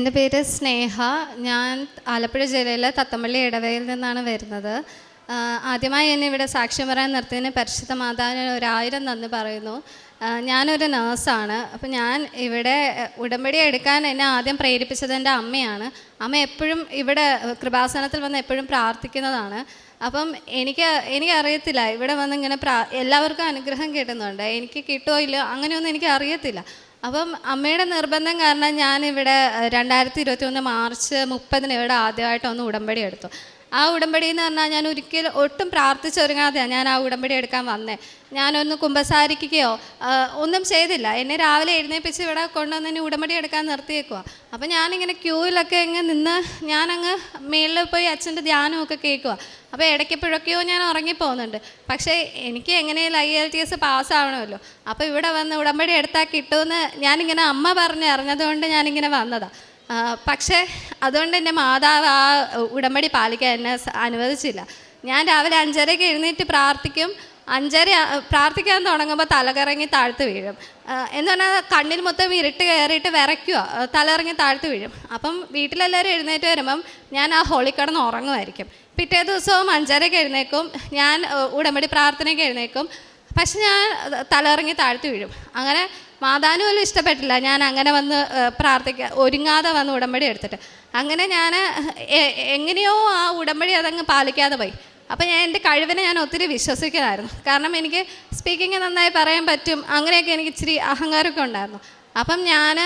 എന്റെ പേര് സ്നേഹ. ഞാൻ ആലപ്പുഴ ജില്ലയിലെ തത്തമ്പള്ളി ഇടവയിൽ നിന്നാണ് വരുന്നത്. ആദ്യമായി എന്നെ ഇവിടെ സാക്ഷ്യം പറയാൻ നിർത്തിയതിന് പരിശുദ്ധ മാതാവിന് ഒരായിരം നന്ദി പറയുന്നു. ഞാനൊരു നേഴ്സാണ്. അപ്പം ഞാൻ ഇവിടെ ഉടമ്പടി എടുക്കാൻ എന്നെ ആദ്യം പ്രേരിപ്പിച്ചത് എന്റെ അമ്മയാണ്. അമ്മ എപ്പോഴും ഇവിടെ കൃപാസനത്തിൽ വന്ന് എപ്പോഴും പ്രാർത്ഥിക്കുന്നതാണ്. അപ്പം എനിക്ക് എനിക്കറിയത്തില്ല. ഇവിടെ വന്ന് ഇങ്ങനെ പ്രാ എല്ലാവർക്കും അനുഗ്രഹം കിട്ടുന്നുണ്ട്. എനിക്ക് കിട്ടുമോ ഇല്ലയോ അങ്ങനെയൊന്നും എനിക്ക് അറിയത്തില്ല അപ്പം അമ്മയുടെ നിർബന്ധം കാരണം ഞാനിവിടെ രണ്ടായിരത്തി ഇരുപത്തി ഒന്ന് മാർച്ച് മുപ്പതിന് ഇവിടെ ആദ്യമായിട്ടൊന്ന് ഉടമ്പടി എടുത്തു. ആ ഉടമ്പടി എന്ന് പറഞ്ഞാൽ ഞാൻ ഒരിക്കലും ഒട്ടും പ്രാർത്ഥിച്ചൊരുങ്ങാതെയാണ് ഞാൻ ആ ഉടമ്പടി എടുക്കാൻ വന്നേ. ഞാനൊന്ന് കുമ്പസാരിക്കുകയോ ഒന്നും ചെയ്തില്ല. എന്നെ രാവിലെ എഴുന്നേപ്പിച്ച് ഇവിടെ കൊണ്ടുവന്ന് ഉടമ്പടി എടുക്കാൻ നിർത്തിയേക്കുക അപ്പം ഞാനിങ്ങനെ ക്യൂവിലൊക്കെ ഇങ്ങ് നിന്ന് ഞാനങ്ങ് മേളിൽ പോയി അച്ഛന്റെ ധ്യാനമൊക്കെ കേൾക്കുക അപ്പോൾ ഇടയ്ക്കെപ്പോഴൊക്കെയോ ഞാൻ ഉറങ്ങിപ്പോകുന്നുണ്ട്. പക്ഷേ എനിക്ക് എങ്ങനെയും ഐ എൽ ടി എസ് പാസ്സാവണമല്ലോ. അപ്പോൾ ഇവിടെ വന്ന് ഉടമ്പടി എടുത്താൽ കിട്ടുമെന്ന് ഞാനിങ്ങനെ അമ്മ പറഞ്ഞ് അറിഞ്ഞതുകൊണ്ട് ഞാനിങ്ങനെ വന്നതാണ് പക്ഷേ അതുകൊണ്ട് എന്റെ മാതാവ് ആ ഉടമ്പടി പാലിക്കാൻ എന്നെ അനുവദിച്ചില്ല. ഞാൻ രാവിലെ അഞ്ചരയ്ക്ക് എഴുന്നേറ്റ് പ്രാർത്ഥിക്കും. അഞ്ചര പ്രാർത്ഥിക്കാൻ തുടങ്ങുമ്പോൾ തലകറങ്ങി താഴ്ത്ത് വീഴും. എന്ന് പറഞ്ഞാൽ കണ്ണിൽ മൊത്തം ഇരുട്ട് കയറിയിട്ട് വിറയ്ക്കുക തലകറങ്ങി താഴ്ത്ത് വീഴും. അപ്പം വീട്ടിലെല്ലാവരും എഴുന്നേറ്റ് വരുമ്പം ഞാൻ ആ ഹോളി കിടന്ന് ഉറങ്ങുമായിരിക്കും. പിറ്റേ ദിവസവും അഞ്ചരയ്ക്ക് എഴുന്നേക്കും. ഞാൻ ഉടമ്പടി പ്രാർത്ഥനയ്ക്ക് എഴുന്നേക്കും. പക്ഷെ ഞാൻ തലകറങ്ങി താഴ്ത്തി വീഴും. അങ്ങനെ മാതാവിന് പോലും ഇഷ്ടപ്പെട്ടില്ല. ഞാൻ അങ്ങനെ വന്ന് പ്രാർത്ഥിക്കുക ഒരുങ്ങാതെ വന്ന് ഉടമ്പടി എടുത്തിട്ട്. അങ്ങനെ ഞാൻ എങ്ങനെയോ ആ ഉടമ്പടി അതങ്ങ് പാലിക്കാതെ പോയി. അപ്പോൾ ഞാൻ എന്റെ കഴിവിനെ ഞാൻ ഒത്തിരി വിശ്വസിക്കുന്നതായിരുന്നു കാരണം എനിക്ക് സ്പീക്കിംഗ് നന്നായി പറയാൻ പറ്റും അങ്ങനെയൊക്കെ എനിക്ക് ഇച്ചിരി അഹങ്കാരമൊക്കെ ഉണ്ടായിരുന്നു. അപ്പം ഞാൻ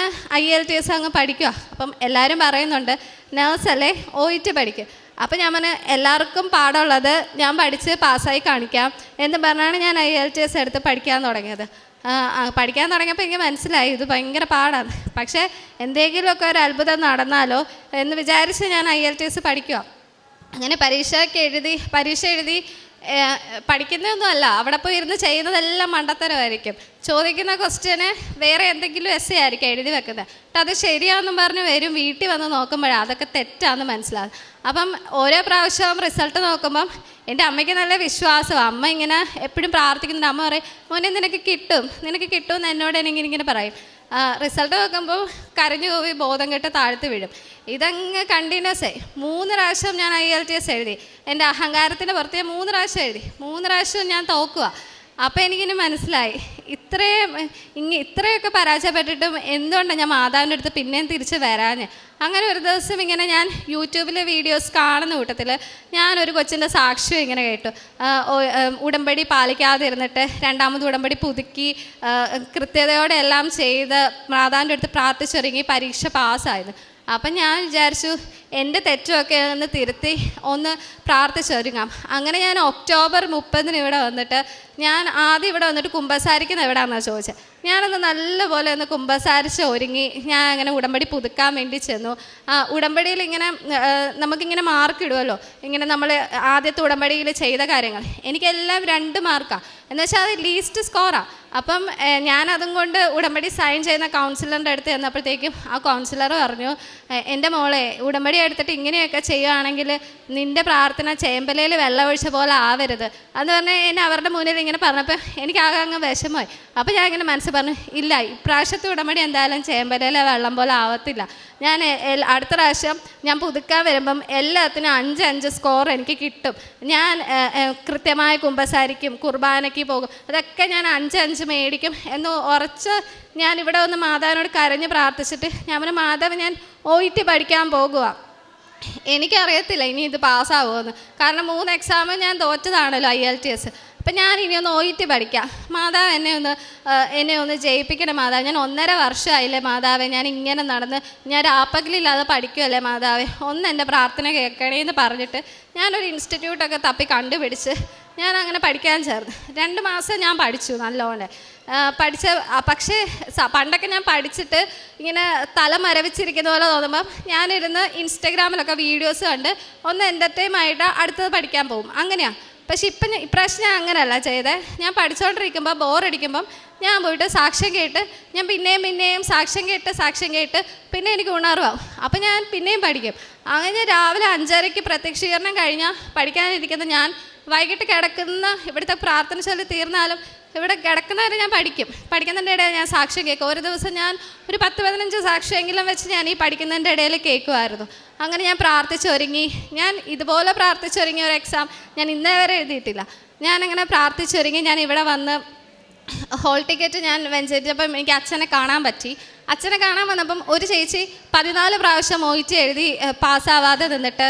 ഐ എൽ ടി എസ് അങ്ങ് പഠിക്കുക അപ്പം എല്ലാവരും പറയുന്നുണ്ട് നേഴ്സല്ലേ ഒ ഇ ടി പഠിക്കുക അപ്പം ഞാൻ പറഞ്ഞു എല്ലാവർക്കും പാടുള്ളത് ഞാൻ പഠിച്ച് പാസ്സായി കാണിക്കാം. എന്ന് പറഞ്ഞാണ് ഞാൻ ഐ എൽ ടി എസ് എടുത്ത് പഠിക്കാൻ തുടങ്ങിയത്. പഠിക്കാൻ തുടങ്ങിയപ്പോൾ എനിക്ക് മനസ്സിലായി ഇത് ഭയങ്കര പാടാണ്. പക്ഷേ എന്തെങ്കിലുമൊക്കെ ഒരു അത്ഭുതം നടന്നാലോ എന്ന് വിചാരിച്ച് ഞാൻ ഐ എൽ ടി എസ് പഠിക്കുക അങ്ങനെ പരീക്ഷയ്ക്ക് എഴുതി പരീക്ഷ എഴുതി പഠിക്കുന്നതൊന്നും അല്ല. അവിടെ പോയി ഇരുന്ന് ചെയ്യുന്നതെല്ലാം മണ്ടത്തരമായിരിക്കും. ചോദിക്കുന്ന ക്വസ്റ്റ്യന് വേറെ എന്തെങ്കിലും എസ് ആയിരിക്കും എഴുതി വെക്കുന്നത്. എന്നിട്ട് അത് ശരിയാണെന്നും പറഞ്ഞ് വരും വീട്ടിൽ വന്ന് നോക്കുമ്പോഴാണ് അതൊക്കെ തെറ്റാണെന്ന് മനസ്സിലാകും അപ്പം ഓരോ പ്രാവശ്യവും റിസൾട്ട് നോക്കുമ്പം എന്റെ അമ്മയ്ക്ക് നല്ല വിശ്വാസം. അമ്മ ഇങ്ങനെ എപ്പോഴും പ്രാർത്ഥിക്കുന്നുണ്ട്. അമ്മ പറയും മോനെ നിനക്ക് കിട്ടും. നിനക്ക് കിട്ടും എന്ന് എന്നോട് എനിക്ക് ഇങ്ങനെ പറയും. റിസൾട്ട് നോക്കുമ്പോൾ കരഞ്ഞു പോയി ബോധം കെട്ട് താഴ്ത്തി വീഴും. ഇതങ്ങ് കണ്ടിന്യൂസ് ആയി. മൂന്ന് പ്രാവശ്യം ഞാൻ ഐ എൽ ടി എസ് എഴുതി. എന്റെ അഹങ്കാരത്തിന്റെ പുറത്ത് ഞാൻ മൂന്ന് പ്രാവശ്യം എഴുതി. മൂന്ന് പ്രാവശ്യം ഞാൻ തോക്കുക അപ്പോൾ എനിക്കിനി മനസ്സിലായി. ഇത്രയും ഇങ്ങ ഇത്രയൊക്കെ പരാജയപ്പെട്ടിട്ടും എന്തുകൊണ്ടാണ് ഞാൻ മാതാവിന്റെ അടുത്ത് പിന്നെയും തിരിച്ച് വരാഞ്ഞ്? അങ്ങനെ ഒരു ദിവസം ഇങ്ങനെ ഞാൻ യൂട്യൂബിലെ വീഡിയോസ് കാണുന്ന കൂട്ടത്തിൽ ഞാനൊരു കൊച്ചിന്റെ സാക്ഷ്യം ഇങ്ങനെ കേട്ടു. ഉടമ്പടി പാലിക്കാതെ ഇരുന്നിട്ട് രണ്ടാമത് ഉടമ്പടി പുതുക്കി കൃത്യതയോടെ എല്ലാം ചെയ്ത് മാതാവിന്റെ അടുത്ത് പ്രാർത്ഥിച്ചൊരുങ്ങി പരീക്ഷ പാസ്സായിരുന്നു അപ്പം ഞാൻ വിചാരിച്ചു എന്റെ തെറ്റുമൊക്കെ ഒന്ന് തിരുത്തി ഒന്ന് പ്രാർത്ഥിച്ചൊരുങ്ങാം. അങ്ങനെ ഞാൻ ഒക്ടോബർ മുപ്പതിന് ഇവിടെ വന്നിട്ട് ഞാൻ ആദ്യം ഇവിടെ വന്നിട്ട് കുമ്പസാരിക്കുന്ന എവിടെയാണെന്നാണ് ചോദിച്ചത് ഞാനൊന്ന് നല്ലപോലെ ഒന്ന് കുമ്പസാരിച്ച് ഒരുങ്ങി ഞാൻ അങ്ങനെ ഉടമ്പടി പുതുക്കാൻ വേണ്ടി ചെന്നു. ആ ഉടമ്പടിയിൽ ഇങ്ങനെ നമുക്കിങ്ങനെ മാർക്ക് ഇടുമല്ലോ ഇങ്ങനെ നമ്മൾ ആദ്യത്തെ ഉടമ്പടിയിൽ ചെയ്ത കാര്യങ്ങൾ. എനിക്കെല്ലാം രണ്ട് മാർക്കാണ് എന്ന് വെച്ചാൽ അത് ലീസ്റ്റ് സ്കോറാണ് അപ്പം ഞാനതും കൊണ്ട് ഉടമ്പടി സൈൻ ചെയ്യുന്ന കൗൺസിലറിന്റെ അടുത്ത് ചെന്നപ്പോഴത്തേക്കും ആ കൗൺസിലർ പറഞ്ഞു എന്റെ മോളെ ഉടമ്പടി എടുത്തിട്ട് ഇങ്ങനെയൊക്കെ ചെയ്യുകയാണെങ്കിൽ നിന്റെ പ്രാർത്ഥന ചേമ്പലയിൽ വെള്ളമൊഴിച്ച പോലെ ആവരുത്. എന്ന് പറഞ്ഞാൽ എന്നെ അവരുടെ മുന്നിൽ ഇങ്ങനെ പറഞ്ഞപ്പോൾ എനിക്ക് ആകെ അങ്ങ് വിഷമമായി. അപ്പോൾ ഞാൻ ഇങ്ങനെ മനസ്സിൽ പറഞ്ഞു ഇല്ല ഇപ്രാവശ്യത്തെ ഉടമ്പടി എന്തായാലും ചേമ്പലയിലെ വെള്ളം പോലെ ആവത്തില്ല. ഞാൻ അടുത്ത പ്രാവശ്യം ഞാൻ പുതുക്കാൻ വരുമ്പം എല്ലാത്തിനും അഞ്ച് അഞ്ച് സ്കോർ എനിക്ക് കിട്ടും. ഞാൻ കൃത്യമായി കുമ്പസാരിക്കും കുർബാനയ്ക്ക് പോകും. അതൊക്കെ ഞാൻ അഞ്ച് അഞ്ച് മേടിക്കും എന്ന് ഉറച്ച് ഞാൻ ഇവിടെ ഒന്ന് മാതാവിനോട് കരഞ്ഞ് പ്രാർത്ഥിച്ചിട്ട് ഞാൻ പറഞ്ഞു മാതാവ് ഞാൻ ഇ ടി പഠിക്കാൻ പോകുക എനിക്കറിയത്തില്ല ഇനി ഇത് പാസ്സാവുമെന്ന്. കാരണം മൂന്ന് എക്സാം ഞാൻ തോറ്റതാണല്ലോ ഐ എൽ ടി എസ് അപ്പം ഞാൻ ഇനി ഒന്ന് ഒ ടി പഠിക്കാം. മാതാവ് എന്നെ ഒന്ന് എന്നെ ഒന്ന് ജയിപ്പിക്കണം മാതാവ് ഞാൻ ഒന്നര വർഷമായില്ലേ മാതാവേ ഞാൻ ഇങ്ങനെ നടന്ന് ഞാൻ രാപ്പകലില്ലാതെ പഠിക്കുമല്ലേ മാതാവേ. ഒന്ന് എന്റെ പ്രാർത്ഥന കേൾക്കണേ എന്ന് പറഞ്ഞിട്ട് ഞാനൊരു ഇൻസ്റ്റിറ്റ്യൂട്ടൊക്കെ തപ്പി കണ്ടുപിടിച്ച് ഞാൻ അങ്ങനെ പഠിക്കാൻ ചേർന്നു. രണ്ട് മാസം ഞാൻ പഠിച്ചു നല്ലോണം പഠിച്ച പക്ഷേ പണ്ടൊക്കെ ഞാൻ പഠിച്ചിട്ട് ഇങ്ങനെ തല മരവിച്ചിരിക്കുന്ന പോലെ തോന്നുമ്പം ഞാനിരുന്ന് ഇൻസ്റ്റഗ്രാമിലൊക്കെ വീഡിയോസ് കണ്ട് ഒന്ന് എന്റർടൈം ആയിട്ട് അടുത്തത് പഠിക്കാൻ പോകും. അങ്ങനെയാണ് പക്ഷെ ഇപ്പം ഇപ്രാവശ്യം ഞാൻ അങ്ങനെയല്ല ചെയ്തേ. ഞാൻ പഠിച്ചുകൊണ്ടിരിക്കുമ്പോൾ ബോറടിക്കുമ്പം ഞാൻ പോയിട്ട് സാക്ഷ്യം കേട്ട് ഞാൻ പിന്നെയും പിന്നെയും സാക്ഷ്യം കേട്ട് സാക്ഷ്യം കേട്ട് പിന്നെ എനിക്ക് ഉണർവാകും അപ്പം ഞാൻ പിന്നെയും പഠിക്കും. അങ്ങനെ രാവിലെ അഞ്ചരയ്ക്ക് പ്രത്യക്ഷീകരണം കഴിഞ്ഞാൽ പഠിക്കാനിരിക്കുന്ന ഞാൻ വൈകിട്ട് കിടക്കുന്ന ഇവിടുത്തെ പ്രാർത്ഥന ചൊല്ലി തീർന്നാലും ഇവിടെ കിടക്കുന്നവരെ ഞാൻ പഠിക്കും. പഠിക്കുന്നതിന്റെ ഇടയിൽ ഞാൻ സാക്ഷ്യം കേൾക്കും. ഒരു ദിവസം ഞാൻ ഒരു പത്ത് പതിനഞ്ച് സാക്ഷ്യമെങ്കിലും വെച്ച് ഞാൻ ഈ പഠിക്കുന്നതിന്റെ ഇടയിൽ കേൾക്കുമായിരുന്നു. അങ്ങനെ ഞാൻ പ്രാർത്ഥിച്ചൊരുങ്ങി. ഞാൻ ഇതുപോലെ പ്രാർത്ഥിച്ചൊരുങ്ങിയ ഒരു എക്സാം ഞാൻ ഇന്നേ വരെ എഴുതിയിട്ടില്ല. ഞാനങ്ങനെ പ്രാർത്ഥിച്ചൊരുങ്ങി. ഞാൻ ഇവിടെ വന്ന് ഹോൾ ടിക്കറ്റ് ഞാൻ വെഞ്ചരിച്ചപ്പം എനിക്ക് അച്ഛനെ കാണാൻ പറ്റി. അച്ഛനെ കാണാൻ വന്നപ്പം ഒരു ചേച്ചി പതിനാല് പ്രാവശ്യം മോയിച്ച് എഴുതി ഏഹ്, പാസ്സാവാതെ നിന്നിട്ട്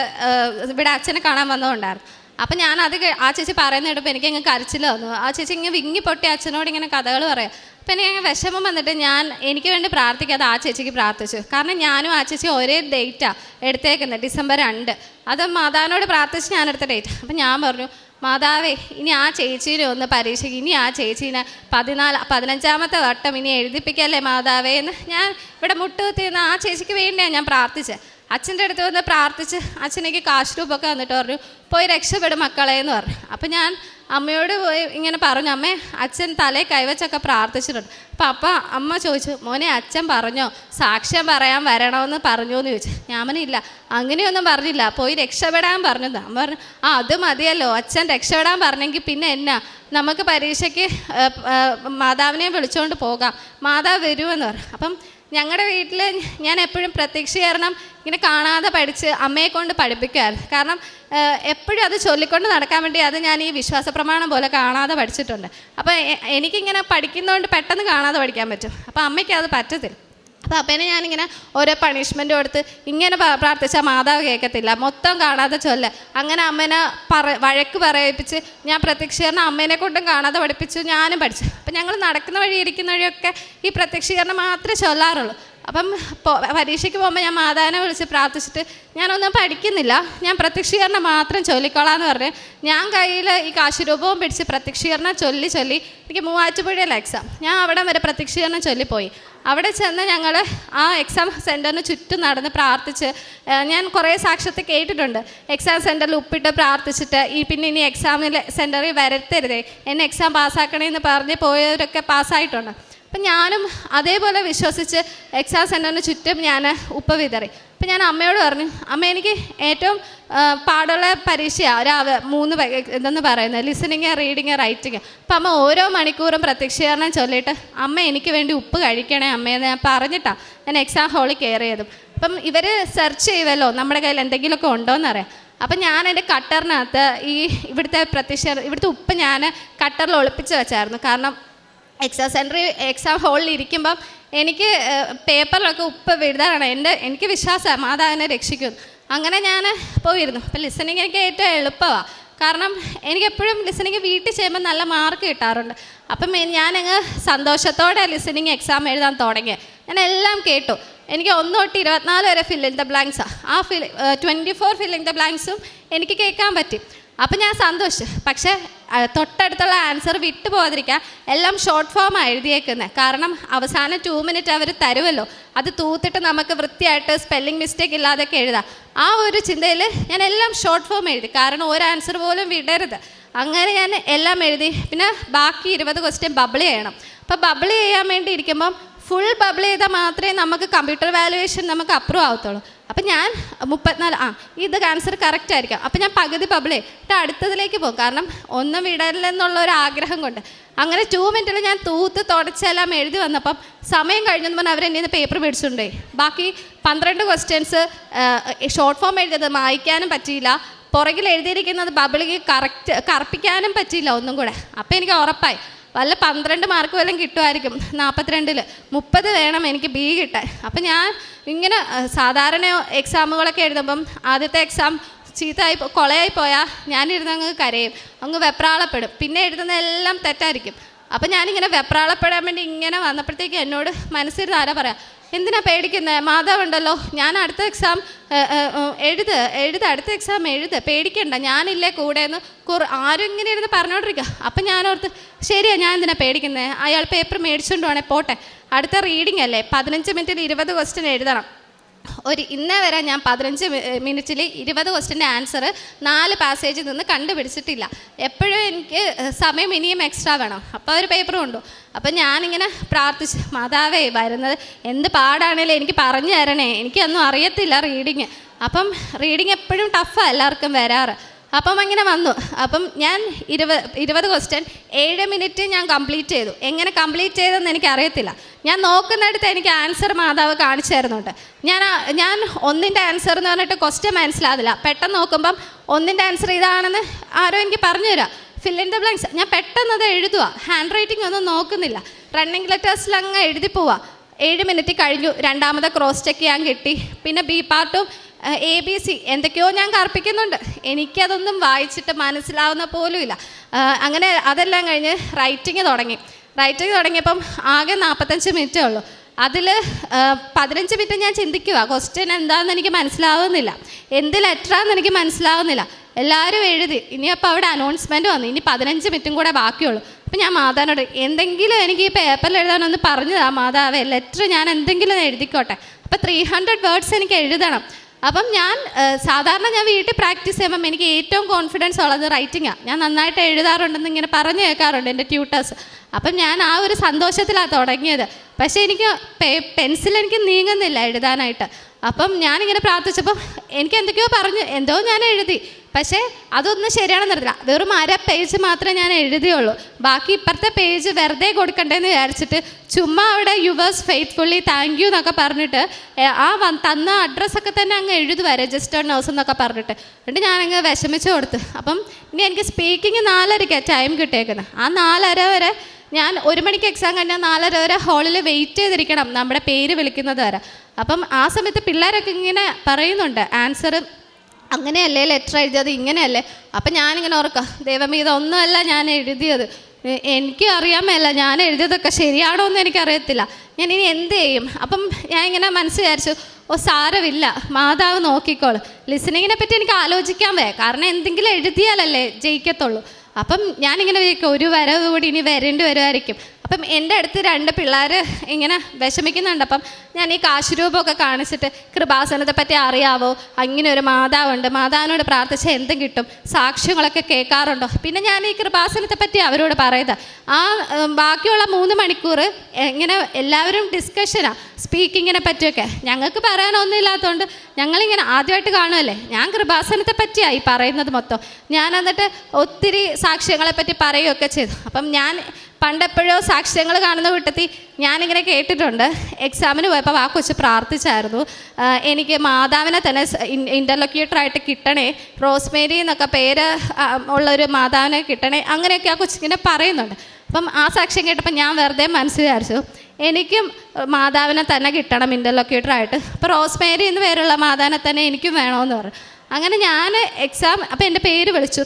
ഇവിടെ അച്ഛനെ കാണാൻ വന്നതുകൊണ്ടായിരുന്നു. അപ്പം ഞാൻ അത് ആ ചേച്ചി പറയുന്ന കേട്ടപ്പോൾ എനിക്ക് അങ്ങ് കരച്ചിൽ വന്നു. ആ ചേച്ചി ഇങ്ങനെ വിങ്ങി പൊട്ടി അച്ഛനോട് ഇങ്ങനെ കഥകൾ പറയാം. അപ്പം എനിക്ക് അങ്ങ് വിഷമം വന്നിട്ട് ഞാൻ എനിക്ക് വേണ്ടി പ്രാർത്ഥിക്കാതെ ആ ചേച്ചിക്ക് പ്രാർത്ഥിച്ചു. കാരണം ഞാനും ആ ചേച്ചി ഒരേ ഡേറ്റാണ് എടുത്തേക്കുന്നത് ഡിസംബർ രണ്ട്. അത് മാതാവിനോട് പ്രാർത്ഥിച്ച് ഞാൻ എടുത്ത ഡേറ്റ്. അപ്പം ഞാൻ പറഞ്ഞു മാതാവേ ഇനി ആ ചേച്ചീനെ ഒന്ന് പരീക്ഷയ്ക്ക് ഇനി ആ ചേച്ചീനെ പതിനാല് പതിനഞ്ചാമത്തെ വട്ടം ഇനി എഴുതിപ്പിക്കല്ലേ മാതാവേ എന്ന് ഞാൻ ഇവിടെ മുട്ടുകുത്തിയെന്ന് ആ ചേച്ചിക്ക് വേണ്ടിയാണ് ഞാൻ പ്രാർത്ഥിച്ചത് അച്ഛന്റെ അടുത്ത് വന്ന് പ്രാർത്ഥിച്ച് അച്ഛനേക്ക് കാശ് രൂപമൊക്കെ വന്നിട്ട് പറഞ്ഞു പോയി രക്ഷപ്പെടും മക്കളെ എന്ന് പറഞ്ഞു. അപ്പം ഞാൻ അമ്മയോട് പോയി ഇങ്ങനെ പറഞ്ഞു അമ്മേ അച്ഛൻ തലേ കൈവച്ചൊക്കെ പ്രാർത്ഥിച്ചിട്ടുണ്ട്. അപ്പം അപ്പ അമ്മ ചോദിച്ചു മോനെ അച്ഛൻ പറഞ്ഞോ? സാക്ഷ്യം പറയാൻ വരണമെന്ന് പറഞ്ഞു എന്ന് ചോദിച്ചു. ഞാൻ ഇല്ല അങ്ങനെയൊന്നും പറഞ്ഞില്ല. പോയി രക്ഷപ്പെടാൻ പറഞ്ഞു. അമ്മ പറഞ്ഞു ആ അത് മതിയല്ലോ. അച്ഛൻ രക്ഷപ്പെടാൻ പറഞ്ഞെങ്കിൽ പിന്നെ എന്നാ? നമുക്ക് പരീക്ഷയ്ക്ക് മാതാവിനെ വിളിച്ചുകൊണ്ട് പോകാം. മാതാവ് വരുമെന്ന് പറഞ്ഞു. അപ്പം ഞങ്ങളുടെ വീട്ടിൽ ഞാൻ എപ്പോഴും പ്രത്യക്ഷ കാരണം ഇങ്ങനെ കാണാതെ പഠിച്ച് അമ്മയെ കൊണ്ട് പഠിപ്പിക്കുമായിരുന്നു കാരണം എപ്പോഴും അത് ചൊല്ലിക്കൊണ്ട് നടക്കാൻ വേണ്ടി അത് ഞാൻ ഈ വിശ്വാസ പ്രമാണം പോലെ കാണാതെ പഠിച്ചിട്ടുണ്ട്. അപ്പോൾ എനിക്കിങ്ങനെ പഠിക്കുന്നതുകൊണ്ട് പെട്ടെന്ന് കാണാതെ പഠിക്കാൻ പറ്റും. അപ്പോൾ അമ്മയ്ക്ക് അത് പറ്റത്തില്ല. അപ്പോൾ അപ്പനെ ഞാനിങ്ങനെ ഓരോ പണിഷ്മെന്റ് കൊടുത്ത് ഇങ്ങനെ പ്രാർത്ഥിച്ചാൽ മാതാവ് കേൾക്കത്തില്ല മൊത്തം കാണാതെ ചൊല്ല. അങ്ങനെ അമ്മേനെ പറ വഴക്ക് പറയിപ്പിച്ച് ഞാൻ പ്രത്യക്ഷീകരണം അമ്മേനെ കൊണ്ടും കാണാതെ പഠിപ്പിച്ചു ഞാനും പഠിച്ചു. അപ്പം ഞങ്ങൾ നടക്കുന്ന വഴി ഇരിക്കുന്ന വഴിയൊക്കെ ഈ പ്രത്യക്ഷീകരണം മാത്രമേ ചൊല്ലാറുള്ളൂ. അപ്പം പരീക്ഷയ്ക്ക് പോകുമ്പോൾ ഞാൻ മാതാവിനെ വിളിച്ച് പ്രാർത്ഥിച്ചിട്ട് ഞാനൊന്നും പഠിക്കുന്നില്ല. ഞാൻ പ്രത്യക്ഷീകരണം മാത്രം ചൊല്ലിക്കോളാം എന്ന് പറഞ്ഞ്. ഞാൻ കയ്യിൽ ഈ കാശുരൂപവും പിടിച്ച് പ്രത്യക്ഷീകരണം ചൊല്ലി ചൊല്ലി എനിക്ക് മൂവാറ്റുപുഴയിലെ എക്സാം ഞാൻ അവിടെ വരെ പ്രത്യക്ഷീകരണം ചൊല്ലിപ്പോയി. അവിടെ ചെന്ന് ഞങ്ങൾ ആ എക്സാം സെന്ററിന് ചുറ്റും നടന്ന് പ്രാർത്ഥിച്ച് ഞാൻ കുറേ സാക്ഷ്യത്തെ കേട്ടിട്ടുണ്ട്. എക്സാം സെന്ററിൽ ഉപ്പിട്ട് പ്രാർത്ഥിച്ചിട്ട് ഈ പിന്നെ ഇനി എക്സാമിൽ സെന്ററിൽ വരത്തരുതേ എന്നെ എക്സാം പാസ്സാക്കണേ എന്ന് പറഞ്ഞ് പോയവരൊക്കെ പാസ്സായിട്ടുണ്ട് അപ്പം ഞാനും അതേപോലെ വിശ്വസിച്ച് എക്സാം സെന്ററിന് ചുറ്റും ഞാൻ ഉപ്പ് വിതറി. അപ്പം ഞാൻ അമ്മയോട് പറഞ്ഞു അമ്മ എനിക്ക് ഏറ്റവും പാടുള്ള പരീക്ഷയാണ് ഒരു മൂന്ന് എന്തെന്ന് പറയുന്നത് ലിസണിങ് റീഡിങ് റൈറ്റിങ് അപ്പം അമ്മ ഓരോ മണിക്കൂറും പ്രത്യക്ഷീകരണം ചൊല്ലിയിട്ട് അമ്മ എനിക്ക് വേണ്ടി ഉപ്പ് കഴിക്കണേ അമ്മയെന്ന് ഞാൻ പറഞ്ഞിട്ടാണ് ഞാൻ എക്സാം ഹാളിൽ കയറിയതും അപ്പം ഇവർ സെർച്ച് ചെയ്യുമല്ലോ നമ്മുടെ കയ്യിൽ എന്തെങ്കിലുമൊക്കെ ഉണ്ടോയെന്നറിയാം അപ്പം ഞാൻ എന്റെ കട്ടറിനകത്ത് ഈ ഇവിടുത്തെ പ്രത്യക്ഷ ഇവിടുത്തെ ഉപ്പ് ഞാൻ കട്ടറിൽ ഒളിപ്പിച്ച് വെച്ചായിരുന്നു. കാരണം എക്സാം സെന്ററിൽ എക്സാം ഹാളിൽ ഇരിക്കുമ്പം എനിക്ക് പേപ്പറിലൊക്കെ ഉപ്പ് എഴുതാനാണ് എന്റെ എനിക്ക് വിശ്വാസമാണ്. മാതാവിനെ രക്ഷിക്കുന്നു അങ്ങനെ ഞാൻ പോയിരുന്നു. അപ്പം ലിസണിങ് എനിക്ക് ഏറ്റവും എളുപ്പമാണ് കാരണം എനിക്കെപ്പോഴും ലിസണിങ് വീട്ടിൽ ചെയ്യുമ്പോൾ നല്ല മാർക്ക് കിട്ടാറുണ്ട്. അപ്പം ഞാനങ്ങ് സന്തോഷത്തോടെ ലിസണിങ് എക്സാം എഴുതാൻ തുടങ്ങി. ഞാൻ എല്ലാം കേട്ടു. എനിക്ക് ഒന്ന് തൊട്ട് ഇരുപത്തിനാല് വരെ ഫില്ല് ഇൻ ദ ബ്ലാങ്ക്സാണ് ആ. Fill twenty four filling the ബ്ലാങ്ക്സും എനിക്ക് കേൾക്കാൻ പറ്റി. അപ്പം ഞാൻ സന്തോഷിച്ചു. പക്ഷേ തൊട്ടടുത്തുള്ള ആൻസർ വിട്ടു പോകാതിരിക്കുക എല്ലാം ഷോർട്ട് ഫോം എഴുതിയേക്കുന്നത് കാരണം അവസാനം ടു മിനിറ്റ് അവർ തരുമല്ലോ അത് തൂത്തിട്ട് നമുക്ക് വൃത്തിയായിട്ട് സ്പെല്ലിംഗ് മിസ്റ്റേക്ക് ഇല്ലാതൊക്കെ എഴുതാം. ആ ഒരു ചിന്തയിൽ ഞാൻ എല്ലാം ഷോർട്ട് ഫോം എഴുതി. കാരണം ഒരു ആൻസർ പോലും വിടരുത്. അങ്ങനെ ഞാൻ എല്ലാം എഴുതി. പിന്നെ ബാക്കി ഇരുപത് ക്വസ്റ്റ്യൻ ബബിൾ ചെയ്യണം. അപ്പോൾ ബബിൾ ചെയ്യാൻ വേണ്ടി ഇരിക്കുമ്പം ഫുൾ ബബിൾ ചെയ്താൽ മാത്രമേ നമുക്ക് കമ്പ്യൂട്ടർ വാലുവേഷൻ നമുക്ക് അപ്രൂവ് ആവത്തുള്ളൂ. അപ്പം ഞാൻ മുപ്പത്തിനാല് ആ ഇത് ആൻസർ കറക്റ്റ് ആയിരിക്കാം. അപ്പം ഞാൻ പകുതി പബ്ലേ എന്നിട്ട് അടുത്തതിലേക്ക് പോകും. കാരണം ഒന്നും വിടരില്ലെന്നുള്ള ഒരു ആഗ്രഹം കൊണ്ട്. അങ്ങനെ ടു മിനിറ്റിൽ ഞാൻ തൂത്ത് തുടച്ചെല്ലാം എഴുതി വന്നപ്പം സമയം കഴിഞ്ഞെന്ന് പറഞ്ഞാൽ അവരെന്നെ നിന്ന് പേപ്പർ മേടിച്ചിട്ടുണ്ടേ ബാക്കി പന്ത്രണ്ട് ക്വസ്റ്റ്യൻസ് ഷോർട്ട് ഫോം എഴുതിയത് വായിക്കാനും പറ്റിയില്ല. പുറകിൽ എഴുതിയിരിക്കുന്നത് ബബിളിക്ക് കറക്റ്റ് കറപ്പിക്കാനും പറ്റിയില്ല ഒന്നും കൂടെ. അപ്പം എനിക്ക് ഉറപ്പായി. വല്ല പന്ത്രണ്ട് മാർക്ക് വല്ലതും കിട്ടുമായിരിക്കും. നാൽപ്പത്തിരണ്ടിൽ മുപ്പത് വേണം എനിക്ക് ബി കിട്ടാൻ. അപ്പം ഞാൻ ഇങ്ങനെ സാധാരണ എക്സാമുകളൊക്കെ എഴുതുമ്പം ആദ്യത്തെ എക്സാം ചീത്തയായി കൊളയായി പോയാൽ ഞാനിരുന്ന് അങ്ങ് കരയും. അങ്ങ് വെപ്രാളപ്പെടും. പിന്നെ എഴുതുന്നതെല്ലാം തെറ്റായിരിക്കും. അപ്പം ഞാനിങ്ങനെ വെപ്രാളപ്പെടാൻ വേണ്ടി ഇങ്ങനെ വന്നപ്പോഴത്തേക്ക് എന്നോട് മനസ്സിൽ ആരാ പറയാം എന്തിനാ പേടിക്കുന്നത് മാധവുണ്ടല്ലോ ഞാൻ അടുത്ത എക്സാം എഴുത് എഴുത് അടുത്ത എക്സാം എഴുത്. പേടിക്കണ്ട. ഞാനില്ലേ കൂടെ എന്ന് കുറ ആരും ഇങ്ങനെ ഇരുന്ന് പറഞ്ഞോണ്ടിരിക്കുക അപ്പം ഞാനോർത്ത് ശരിയാ ഞാൻ എന്തിനാ പേടിക്കുന്നത് അയാൾ പേപ്പർ മേടിച്ചുകൊണ്ട് പോകണേ പോട്ടെ. അടുത്ത റീഡിംഗ് അല്ലേ? പതിനഞ്ച് മിനിറ്റിൽ ഇരുപത് ക്വസ്റ്റ്യൻ എഴുതണം. ഒരു ഇന്നേ വരെ ഞാൻ പതിനഞ്ച് മിനിറ്റിൽ ഇരുപത് ക്വസ്റ്റിന്റെ ആൻസർ നാല് പാസേജിൽ നിന്ന് കണ്ടുപിടിച്ചിട്ടില്ല. എപ്പോഴും എനിക്ക് സമയം ഇനിയും എക്സ്ട്രാ വേണം. അപ്പോൾ ഒരു പേപ്പർ കൊണ്ടു അപ്പം ഞാനിങ്ങനെ പ്രാർത്ഥിച്ച് മാതാവേ വരുന്നത് എന്ത് പാടാണേലും എനിക്ക് പറഞ്ഞു തരണേ. എനിക്കൊന്നും അറിയത്തില്ല റീഡിങ് അപ്പം റീഡിങ് എപ്പോഴും ടഫാണ് എല്ലാവർക്കും വരാറ്. അപ്പം അങ്ങനെ വന്നു. അപ്പം ഞാൻ ഇരുപത് ഇരുപത് ക്വസ്റ്റ്യൻ ഏഴ് മിനിറ്റ് ഞാൻ കംപ്ലീറ്റ് ചെയ്തു. എങ്ങനെ കംപ്ലീറ്റ് ചെയ്തെന്ന് എനിക്ക് അറിയത്തില്ല ഞാൻ നോക്കുന്നിടത്ത് എനിക്ക് ആൻസർ മാതാവ് കാണിച്ചു തരുന്നുണ്ട്. ഞാൻ ഞാൻ ഒന്നിന്റെ ആൻസർ എന്ന് പറഞ്ഞിട്ട് ക്വസ്റ്റ്യൻ മനസ്സിലാവില്ല പെട്ടെന്ന് നോക്കുമ്പം ഒന്നിന്റെ ആൻസർ ഇതാണെന്ന് ആരോ എനിക്ക് പറഞ്ഞു തരാം. ദ ബ്ലാങ്ക്സ് ഞാൻ പെട്ടെന്ന് അത് എഴുതുക ഹാൻഡ് റൈറ്റിംഗ് ഒന്നും നോക്കുന്നില്ല. റണ്ണിങ് ലെറ്റേഴ്സിൽ അങ്ങ് എഴുതി പോവാ. ഏഴ് മിനിറ്റ് കഴിഞ്ഞു. രണ്ടാമത്തെ ക്രോസ് ചെക്ക് ചെയ്യാൻ കിട്ടി. പിന്നെ ബി പാർട്ടും എ ബി സി എന്തൊക്കെയോ ഞാൻ കർപ്പിക്കുന്നുണ്ട്. എനിക്കതൊന്നും വായിച്ചിട്ട് മനസ്സിലാവുന്ന പോലുമില്ല അങ്ങനെ അതെല്ലാം കഴിഞ്ഞ് റൈറ്റിംഗ് തുടങ്ങി. റൈറ്റിംഗ് തുടങ്ങിയപ്പം ആകെ നാൽപ്പത്തഞ്ച് മിനിറ്റേ ഉള്ളൂ. അതിൽ പതിനഞ്ച് മിനിറ്റ് ഞാൻ ചിന്തിക്കുക ക്വസ്റ്റ്യൻ എന്താണെന്ന് എനിക്ക് മനസ്സിലാവുന്നില്ല. എന്ത് ലെറ്ററാന്ന് എനിക്ക് മനസ്സിലാവുന്നില്ല. എല്ലാവരും എഴുതി. ഇനിയപ്പോൾ അവിടെ അനൗൺസ്മെന്റ് വന്നു. ഇനി പതിനഞ്ച് മിനിറ്റും കൂടെ ബാക്കിയുള്ളൂ. അപ്പം ഞാൻ മാതാവിനോട് എന്തെങ്കിലും എനിക്ക് ഈ പേപ്പറിൽ എഴുതാനൊന്ന് പറഞ്ഞു മാതാവേ. ലെറ്റർ ഞാൻ എന്തെങ്കിലും എഴുതിക്കോട്ടെ. അപ്പോൾ ത്രീ ഹൺഡ്രഡ് വേർഡ്സ് എനിക്ക് എഴുതണം. അപ്പം ഞാൻ സാധാരണ ഞാൻ വീട്ടിൽ പ്രാക്ടീസ് ചെയ്യുമ്പം എനിക്ക് ഏറ്റവും കോൺഫിഡൻസ് ഉള്ളത് റൈറ്റിങ്ങാണ് ഞാൻ നന്നായിട്ട് എഴുതാറുണ്ടെന്ന് ഇങ്ങനെ പറഞ്ഞു കേൾക്കാറുണ്ട് എന്റെ ട്യൂട്ടേഴ്സ് അപ്പം ഞാൻ ആ ഒരു സന്തോഷത്തിലാണ് തുടങ്ങിയത്. പക്ഷേ എനിക്ക് പെൻസിൽ എനിക്ക് നീങ്ങുന്നില്ല എഴുതാനായിട്ട്. അപ്പം ഞാനിങ്ങനെ പ്രാർത്ഥിച്ചപ്പം എനിക്ക് എന്തൊക്കെയോ പറഞ്ഞു. എന്തോ ഞാൻ എഴുതി. പക്ഷേ അതൊന്നും ശരിയാണെന്ന് അറിയില്ല വെറും അര പേജ് മാത്രമേ ഞാൻ എഴുതിയുള്ളൂ. ബാക്കി ഇപ്പുറത്തെ പേജ് വെറുതെ കൊടുക്കണ്ടെന്ന് വിചാരിച്ചിട്ട് ചുമ്മാ അവിടെ യുവേഴ്സ് ഫെയ്ത്ത്ഫുള്ളി താങ്ക് യു എന്നൊക്കെ പറഞ്ഞിട്ട് ആ തന്ന അഡ്രസ്സൊക്കെ തന്നെ അങ്ങ് എഴുതുക രജിസ്റ്റേർഡ് നഴ്സ് എന്നൊക്കെ പറഞ്ഞിട്ട്. എന്നിട്ട് ഞാനങ്ങ് വിഷമിച്ച് കൊടുത്ത്. അപ്പം ഇനി എനിക്ക് സ്പീക്കിംഗ് നാലരയ്ക്കാണ് ടൈം കിട്ടിയേക്കുന്നത് ആ നാലര വരെ ഞാൻ ഒരു മണിക്ക് എക്സാം കഴിഞ്ഞാൽ നാലര വരെ ഹാളിൽ വെയിറ്റ് ചെയ്തിരിക്കണം. നമ്മുടെ പേര് വിളിക്കുന്നത് വരെ. അപ്പം ആ സമയത്ത് പിള്ളേരൊക്കെ ഇങ്ങനെ പറയുന്നുണ്ട് ആൻസർ അങ്ങനെയല്ലേ ലെറ്റർ എഴുതിയത്? ഇങ്ങനെയല്ലേ? അപ്പം ഞാനിങ്ങനെ ഓർക്കാം ദൈവമേ ഇതൊന്നുമല്ല ഞാൻ എഴുതിയത്. എനിക്ക് അറിയാമല്ല ഞാൻ എഴുതിയതൊക്കെ ശരിയാണോ എന്ന് എനിക്കറിയത്തില്ല. ഞാൻ ഇനി എന്ത് ചെയ്യും? അപ്പം ഞാൻ ഇങ്ങനെ മനസ്സ് വിചാരിച്ചു ഓ സാരമില്ല മാതാവ് നോക്കിക്കോളൂ. ലിസണിങ്ങിനെ പറ്റി എനിക്ക് ആലോചിക്കാൻ വേ കാരണം എന്തെങ്കിലും എഴുതിയാലല്ലേ ജയിക്കത്തുള്ളൂ. അപ്പം ഞാനിങ്ങനെ വിചാരിക്കും ഒരു വരവ് കൂടി ഇനി വരേണ്ടി വരുമായിരിക്കും. അപ്പം എന്റെ അടുത്ത് രണ്ട് പിള്ളേർ ഇങ്ങനെ വിഷമിക്കുന്നുണ്ട്. അപ്പം ഞാൻ ഈ കാശുരൂപമൊക്കെ കാണിച്ചിട്ട് കൃപാസനത്തെ പറ്റി അറിയാവോ? അങ്ങനെ ഒരു മാതാവുണ്ട്. മാതാവിനോട് പ്രാർത്ഥിച്ചാൽ എന്തും കിട്ടും. സാക്ഷ്യങ്ങളൊക്കെ കേൾക്കാറുണ്ടോ? പിന്നെ ഞാൻ ഈ കൃപാസനത്തെ പറ്റി അവരോട് പറയുന്നത്. ആ ബാക്കിയുള്ള മൂന്ന് മണിക്കൂർ ഇങ്ങനെ എല്ലാവരും ഡിസ്കഷനാണ് സ്പീക്കിങ്ങിനെ പറ്റിയൊക്കെ. ഞങ്ങൾക്ക് പറയാനൊന്നും ഇല്ലാത്തതുകൊണ്ട് ഞങ്ങളിങ്ങനെ ആദ്യമായിട്ട് കാണുമല്ലേ ഞാൻ കൃപാസനത്തെ പറ്റിയായി പറയുന്നത് മൊത്തം. ഞാൻ എന്നിട്ട് ഒത്തിരി സാക്ഷ്യങ്ങളെ പറ്റി പറയുകയൊക്കെ ചെയ്തു. അപ്പം ഞാൻ പണ്ടെപ്പോഴോ സാക്ഷ്യങ്ങൾ കാണുന്ന കൂട്ടത്തിൽ ഞാനിങ്ങനെ കേട്ടിട്ടുണ്ട്. എക്സാമിന് പോയപ്പോൾ ആ കൊച്ച് പ്രാർത്ഥിച്ചായിരുന്നു എനിക്ക് മാതാവിനെ തന്നെ ഇന്റർലൊക്യൂട്ടറായിട്ട് കിട്ടണേ റോസ്മേരി എന്നൊക്കെ പേര് ഉള്ളൊരു മാതാവിനെ കിട്ടണേ അങ്ങനെയൊക്കെ ആ കൊച്ചിങ്ങനെ പറയുന്നുണ്ട്. അപ്പം ആ സാക്ഷ്യം കേട്ടപ്പോൾ ഞാൻ വെറുതെ മനസ്സ് വിചാരിച്ചു എനിക്കും മാതാവിനെ തന്നെ കിട്ടണം ഇന്റർലൊക്യൂട്ടറായിട്ട് അപ്പോൾ റോസ്മേരി എന്ന് പേരുള്ള മാതാവിനെ തന്നെ എനിക്കും വേണമെന്ന് പറഞ്ഞു. അങ്ങനെ ഞാൻ എക്സാം അപ്പോൾ എന്റെ പേര് വിളിച്ചു.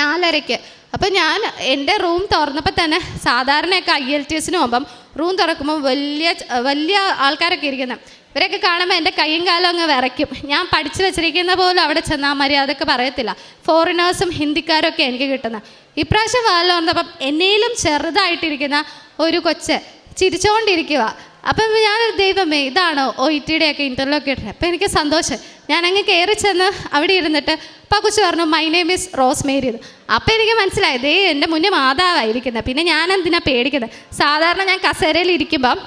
നാലരയ്ക്ക്. അപ്പോൾ ഞാൻ എന്റെ റൂം തുറന്നപ്പോൾ തന്നെ സാധാരണയൊക്കെ ഐ എൽ ടി എസിന് പോകുമ്പം റൂം തുറക്കുമ്പോൾ വലിയ വലിയ ആൾക്കാരൊക്കെ ഇരിക്കുന്നത് ഇവരൊക്കെ കാണുമ്പോൾ എന്റെ കൈയും കാലം അങ്ങ് വിറയ്ക്കും. ഞാൻ പഠിച്ചു വെച്ചിരിക്കുന്ന പോലും അവിടെ ചെന്നാൽ മര്യാദയ്ക്ക് പറയത്തില്ല. ഫോറിനേഴ്സും ഹിന്ദിക്കാരും ഒക്കെ എനിക്ക് കിട്ടുന്നത് ഇപ്രാവശ്യം വാലം വന്നപ്പം എന്നേലും ചെറുതായിട്ടിരിക്കുന്ന ഒരു കൊച്ച് ചിരിച്ചുകൊണ്ടിരിക്കുക അപ്പം ഞാൻ ദൈവമേ ഇതാണോ? ഒ ഇ ടിയുടെ ഒക്കെ ഇന്റർലോക്കേറ്റർ അപ്പം എനിക്ക് സന്തോഷം. ഞാൻ അങ്ങ് കയറി ചെന്ന് അവിടെ ഇരുന്നിട്ട് അപ്പം ആ കൊച്ചു പറഞ്ഞു my name is Rose Mary എന്ന്. അപ്പം എനിക്ക് മനസ്സിലായി ദേ എന്റെ മുന്നേ മാതാവായിരിക്കുന്നത്. പിന്നെ ഞാൻ എന്തിനാ പേടിക്കുന്നത്? സാധാരണ ഞാൻ കസേരയിൽ ഇരിക്കുമ്പം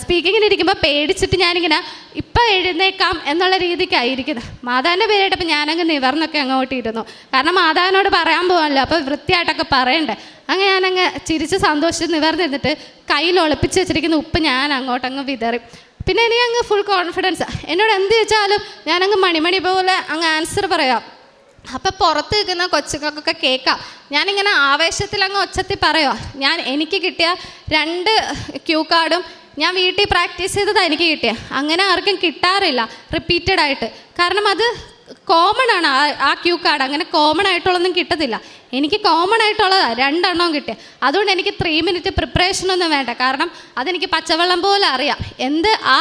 സ്പീക്കിങ്ങിന് ഇരിക്കുമ്പോൾ പേടിച്ചിട്ട് ഞാനിങ്ങനെ ഇപ്പം എഴുന്നേക്കാം എന്നുള്ള രീതിക്കായിരിക്കുന്നത് മാതാവിന്റെ പേരായിട്ടപ്പോൾ ഞാനങ്ങ് നിവർന്നൊക്കെ അങ്ങോട്ട് ഇരുന്നു കാരണം മാതാവിനോട് പറയാൻ പോകാനല്ലോ. അപ്പോൾ വൃത്തിയായിട്ടൊക്കെ പറയണ്ടേ. അങ്ങനെ ഞാനങ്ങ് ചിരിച്ച് സന്തോഷിച്ച് നിവർന്നിരുന്നിട്ട് കയ്യിൽ ഒളിപ്പിച്ച് വെച്ചിരിക്കുന്ന ഉപ്പ് ഞാൻ അങ്ങോട്ടങ്ങ് വിതറി. പിന്നെ എനിക്ക് അങ്ങ് ഫുൾ കോൺഫിഡൻസ് എന്നോട് എന്ത് ചോദിച്ചാലും ഞാനങ്ങ് മണിമണി പോലെ അങ്ങ് ആൻസർ പറയാം. അപ്പം പുറത്ത് നിൽക്കുന്ന കൊച്ചുങ്ങൾക്കൊക്കെ കേൾക്കാം. ഞാനിങ്ങനെ ആവേശത്തിൽ അങ്ങ് ഒച്ചത്തിൽ പറയുക ഞാൻ എനിക്ക് കിട്ടിയ രണ്ട് ക്യൂ കാർഡും ഞാൻ വീട്ടിൽ പ്രാക്ടീസ് ചെയ്തതാണ് എനിക്ക് കിട്ടിയത് അങ്ങനെ ആർക്കും കിട്ടാറില്ല റിപ്പീറ്റഡ് ആയിട്ട്. കാരണം അത് കോമൺ ആണ് ആ ക്യൂ കാർഡ് അങ്ങനെ കോമൺ ആയിട്ടുള്ളതൊന്നും കിട്ടത്തില്ല. എനിക്ക് കോമൺ ആയിട്ടുള്ളതാണ് രണ്ടെണ്ണവും കിട്ടിയ. അതുകൊണ്ട് എനിക്ക് ത്രീ മിനിറ്റ് പ്രിപ്പറേഷൻ ഒന്നും വേണ്ട. കാരണം അതെനിക്ക് പച്ചവെള്ളം പോലെ അറിയാം. എന്ത് ആ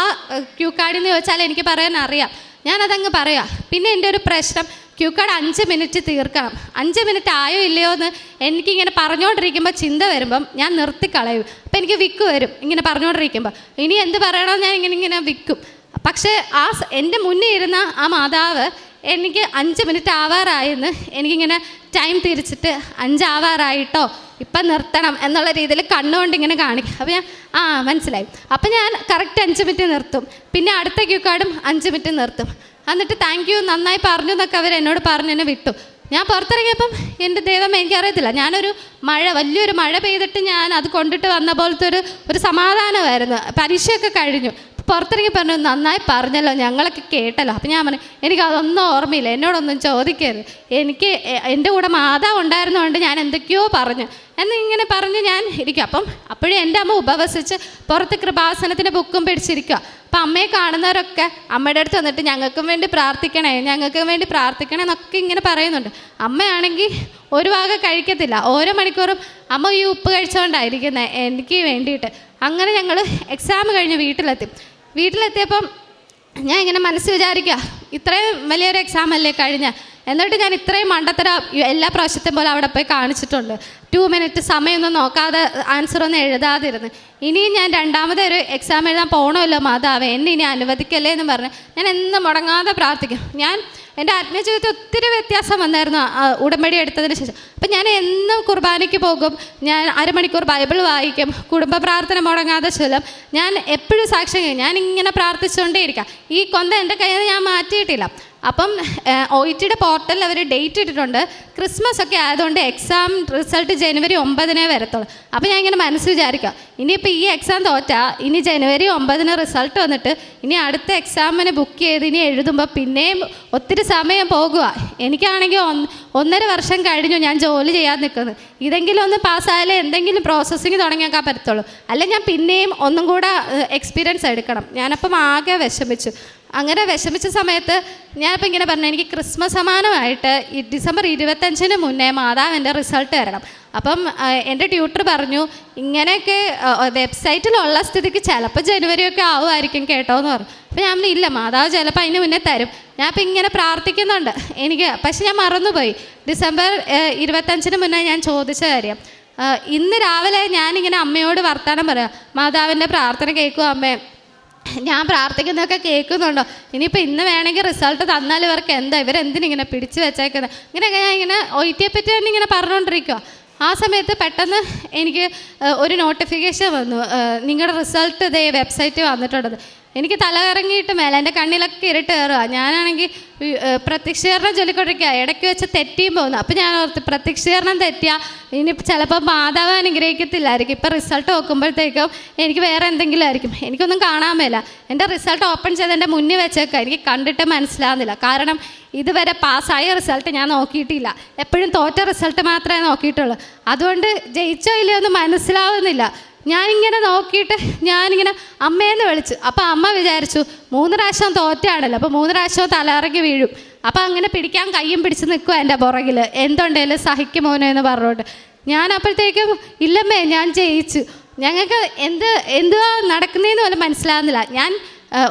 ക്യൂ കാർഡിൽ നിന്ന് ചോദിച്ചാൽ എനിക്ക് പറയാൻ അറിയാം. ഞാനതങ്ങ് പറയാം. പിന്നെ എന്റെ ഒരു പ്രശ്നം ക്യൂ കാർഡ് അഞ്ച് മിനിറ്റ് തീർക്കണം അഞ്ച് മിനിറ്റ് ആയോ ഇല്ലയോ എന്ന് എനിക്കിങ്ങനെ പറഞ്ഞുകൊണ്ടിരിക്കുമ്പോൾ ചിന്ത വരുമ്പം ഞാൻ നിർത്തിക്കളയും അപ്പം എനിക്ക് വിക്ക് വരും ഇങ്ങനെ പറഞ്ഞുകൊണ്ടിരിക്കുമ്പോൾ ഇനി എന്ത് പറയണമെന്ന് ഞാൻ ഇങ്ങനെ ഇങ്ങനെ വിൽക്കും പക്ഷേ ആ എന്റെ മുന്നേ ഇരുന്ന ആ മാതാവ് എനിക്ക് അഞ്ച് മിനിറ്റ് ആവാറായെന്ന് എനിക്കിങ്ങനെ ടൈം തിരിച്ചിട്ട് അഞ്ചാവാറായിട്ടോ ഇപ്പം നിർത്തണം എന്നുള്ള രീതിയിൽ കണ്ണുകൊണ്ട് ഇങ്ങനെ കാണിക്കും. അപ്പോൾ ഞാൻ ആ മനസ്സിലായി. അപ്പം ഞാൻ കറക്റ്റ് അഞ്ച് മിനിറ്റ് നിർത്തും. പിന്നെ അടുത്ത ക്യൂ കാർഡും അഞ്ച് മിനിറ്റ് നിർത്തും. എന്നിട്ട് താങ്ക് യു നന്നായി പറഞ്ഞു എന്നൊക്കെ അവർ എന്നോട് പറഞ്ഞു എന്നെ വിട്ടു. ഞാൻ പുറത്തിറങ്ങിയപ്പം എന്റെ ദൈവം എനിക്കറിയത്തില്ല. ഞാനൊരു മഴ വലിയൊരു മഴ പെയ്തിട്ട് ഞാൻ അത് കൊണ്ടിട്ട് വന്ന പോലത്തെ ഒരു ഒരു സമാധാനമായിരുന്നു. പരീക്ഷയൊക്കെ കഴിഞ്ഞു. പുറത്തിറങ്ങി പറഞ്ഞു നന്നായി പറഞ്ഞല്ലോ ഞങ്ങളൊക്കെ കേട്ടല്ലോ. അപ്പം ഞാൻ പറഞ്ഞു എനിക്ക് അതൊന്നും ഓർമ്മയില്ല എന്നോടൊന്നും ചോദിക്കരുത്. എനിക്ക് എന്റെ കൂടെ മാതാവ് ഉണ്ടായിരുന്നതുകൊണ്ട് ഞാൻ എന്തൊക്കെയോ പറഞ്ഞു. എന്നിങ്ങനെ പറഞ്ഞ് ഞാൻ ഇരിക്കും. അപ്പം അപ്പോഴും എന്റെ അമ്മ ഉപവസിച്ച് പുറത്ത് കൃപാസനത്തിന്റെ ബുക്കും പിടിച്ചിരിക്കുക അപ്പം അമ്മയെ കാണുന്നവരൊക്കെ അമ്മയുടെ അടുത്ത് വന്നിട്ട് ഞങ്ങൾക്കും വേണ്ടി പ്രാർത്ഥിക്കണേ ഞങ്ങൾക്കും വേണ്ടി പ്രാർത്ഥിക്കണേ എന്നൊക്കെ ഇങ്ങനെ പറയുന്നുണ്ട്. അമ്മയാണെങ്കിൽ ഒരു ഭാഗം കഴിക്കത്തില്ല. ഓരോ മണിക്കൂറും അമ്മ ഈ ഉപ്പ് കഴിച്ചുകൊണ്ടായിരിക്കുന്നത് എനിക്ക് വേണ്ടിയിട്ട്. അങ്ങനെ ഞങ്ങൾ എക്സാം കഴിഞ്ഞ് വീട്ടിലെത്തി. വീട്ടിലെത്തിയപ്പം ഞാൻ ഇങ്ങനെ മനസ്സ് വിചാരിക്കുക ഇത്രയും വലിയൊരു എക്സാം അല്ലേ കഴിഞ്ഞ? എന്നിട്ട് ഞാൻ ഇത്രയും മണ്ടത്തര എല്ലാ പ്രാവശ്യത്തെയും പോലെ അവിടെ പോയി കാണിച്ചിട്ടുണ്ട്. ടു മിനിറ്റ് സമയമൊന്നും നോക്കാതെ ആൻസർ ഒന്നും എഴുതാതിരുന്ന്. ഇനിയും ഞാൻ രണ്ടാമത്തെ ഒരു എക്സാം എഴുതാൻ പോകണമല്ലോ മാതാവ് എന്നെ ഇനി അനുവദിക്കല്ലേ എന്ന് പറഞ്ഞ് ഞാൻ എന്നും മുടങ്ങാതെ പ്രാർത്ഥിക്കും. ഞാൻ എന്റെ ആത്മീയ ജീവിതത്തിൽ ഒത്തിരി വ്യത്യാസം വന്നായിരുന്നു ഉടമ്പടി എടുത്തതിന് ശേഷം. അപ്പം ഞാൻ എന്നും കുർബാനയ്ക്ക് പോകും ഞാൻ അരമണിക്കൂർ ബൈബിൾ വായിക്കും കുടുംബ പ്രാർത്ഥന മുടങ്ങാതെ ചൊല്ലും. ഞാൻ എപ്പോഴും സാക്ഷ്യം ഞാൻ ഇങ്ങനെ പ്രാർത്ഥിച്ചുകൊണ്ടേയിരിക്കാം. ഈ കൊന്ത എന്റെ കയ്യിൽ നിന്ന് ഞാൻ മാറ്റിയിട്ടില്ല. അപ്പം ഒ ഇ ടിയുടെ പോർട്ടലിൽ അവർ ഡേറ്റ് ഇട്ടിട്ടുണ്ട്. ക്രിസ്മസ് ഒക്കെ ആയതുകൊണ്ട് എക്സാം റിസൾട്ട് ജനുവരി ഒമ്പതിനേ വരത്തുള്ളൂ. അപ്പോൾ ഞാൻ ഇങ്ങനെ മനസ്സ് വിചാരിക്കുക ഇനിയിപ്പോൾ ഈ എക്സാം തോറ്റാൽ ഇനി ജനുവരി ഒമ്പതിന് റിസൾട്ട് വന്നിട്ട് ഇനി അടുത്ത എക്സാമിന് ബുക്ക് ചെയ്ത് ഇനി എഴുതുമ്പോൾ പിന്നെയും ഒത്തിരി സമയം പോകുക എനിക്കാണെങ്കിൽ ഒന്ന് ഒന്നര വർഷം കഴിഞ്ഞു ഞാൻ ജോലി ചെയ്യാൻ നിൽക്കുന്നത്. ഇതെങ്കിലും ഒന്ന് പാസ്സായാലേ എന്തെങ്കിലും പ്രോസസ്സിങ് തുടങ്ങിയേക്കാൻ പറ്റത്തുള്ളൂ. അല്ലെ ഞാൻ പിന്നെയും ഒന്നും കൂടെ എക്സ്പീരിയൻസ് എടുക്കണം. ഞാനപ്പം ആകെ വിഷമിച്ചു. അങ്ങനെ വിഷമിച്ച സമയത്ത് ഞാനിപ്പോൾ ഇങ്ങനെ പറഞ്ഞു എനിക്ക് ക്രിസ്മസ് സമാനമായിട്ട് ഡിസംബർ ഇരുപത്തഞ്ചിന് മുന്നേ മാതാവിന്റെ റിസൾട്ട് വരണം അപ്പം എന്റെ ട്യൂട്ടർ പറഞ്ഞു ഇങ്ങനെയൊക്കെ വെബ്സൈറ്റിലുള്ള സ്ഥിതിക്ക് ചിലപ്പോൾ ജനുവരിയൊക്കെ ആവുമായിരിക്കും കേട്ടോ എന്ന് പറഞ്ഞു. അപ്പോൾ ഞാൻ ഇല്ല മാതാവ് ചിലപ്പോൾ അതിന് മുന്നേ തരും. ഞാൻ ഇപ്പം ഇങ്ങനെ പ്രാർത്ഥിക്കുന്നുണ്ട് എനിക്ക് പക്ഷെ ഞാൻ മറന്നുപോയി. ഡിസംബർ ഇരുപത്തഞ്ചിന് മുന്നേ ഞാൻ ചോദിച്ച കാര്യം ഇന്ന് രാവിലെ ഞാനിങ്ങനെ അമ്മയോട് വർത്തമാനം പറയാം മാതാവിന്റെ പ്രാർത്ഥന കേൾക്കും അമ്മേ. ഞാൻ പ്രാർത്ഥിക്കുന്നതൊക്കെ കേൾക്കുന്നുണ്ടോ? ഇനിയിപ്പോൾ ഇന്ന് വേണമെങ്കിൽ റിസൾട്ട് തന്നാൽ ഇവർക്ക് എന്താ? ഇവരെന്തിനിങ്ങനെ പിടിച്ചു വെച്ചേക്കുന്നത് ഇങ്ങനെയൊക്കെ ഞാൻ ഇങ്ങനെ ഒയിറ്റിയെ പറ്റി തന്നെ ഇങ്ങനെ പറഞ്ഞുകൊണ്ടിരിക്കുക ആ സമയത്ത് പെട്ടെന്ന് എനിക്ക് ഒരു നോട്ടിഫിക്കേഷൻ വന്നു. നിങ്ങളുടെ റിസൾട്ട് ഇതേ വെബ്സൈറ്റ് വന്നിട്ടുള്ളത്. എനിക്ക് തലകറങ്ങിയിട്ട് മേലെ എന്റെ കണ്ണിലൊക്കെ ഇരുട്ട് കയറുക ഞാനാണെങ്കിൽ പ്രത്യക്ഷീകരണം ചൊല്ലിക്കൊണ്ടിരിക്കുക ഇടയ്ക്ക് വെച്ച് തെറ്റിയും പോകുന്നു. അപ്പം ഞാൻ ഓർത്ത് പ്രത്യക്ഷീകരണം തെറ്റിയാൽ ഇനി ചിലപ്പോൾ മാതാവ് അനുഗ്രഹിക്കത്തില്ലായിരിക്കും. ഇപ്പം റിസൾട്ട് നോക്കുമ്പോഴത്തേക്കും എനിക്ക് വേറെ എന്തെങ്കിലും ആയിരിക്കും. എനിക്കൊന്നും കാണാൻ മേല. എന്റെ റിസൾട്ട് ഓപ്പൺ ചെയ്ത് എന്റെ മുന്നിൽ വെച്ചേക്കുക എനിക്ക് കണ്ടിട്ട് മനസ്സിലാകുന്നില്ല കാരണം ഇതുവരെ പാസ്സായ റിസൾട്ട് ഞാൻ നോക്കിയിട്ടില്ല. എപ്പോഴും തോറ്റ റിസൾട്ട് മാത്രമേ നോക്കിയിട്ടുള്ളൂ. അതുകൊണ്ട് ജയിച്ചോ ഇല്ലയോ എന്ന് മനസ്സിലാവുന്നില്ല. ഞാനിങ്ങനെ നോക്കിയിട്ട് ഞാനിങ്ങനെ അമ്മയെന്ന് വിളിച്ചു. അപ്പോൾ അമ്മ വിചാരിച്ചു മൂന്ന് പ്രാവശ്യം തോറ്റാണല്ലോ അപ്പോൾ മൂന്ന് പ്രാവശ്യം തലയിറങ്ങി വീഴും. അപ്പോൾ അങ്ങനെ പിടിക്കാൻ കയ്യും പിടിച്ച് നിൽക്കുക എന്റെ പുറകിൽ എന്തുണ്ടേലും സഹിക്കുമോനോ എന്ന് പറഞ്ഞോട്ട് ഞാൻ അപ്പോഴത്തേക്കും ഇല്ലമ്മേ ഞാൻ ജയിച്ചു. ഞങ്ങൾക്ക് എന്ത് എന്തുവാ നടക്കുന്നതെന്ന് പോലും മനസ്സിലാകുന്നില്ല ഞാൻ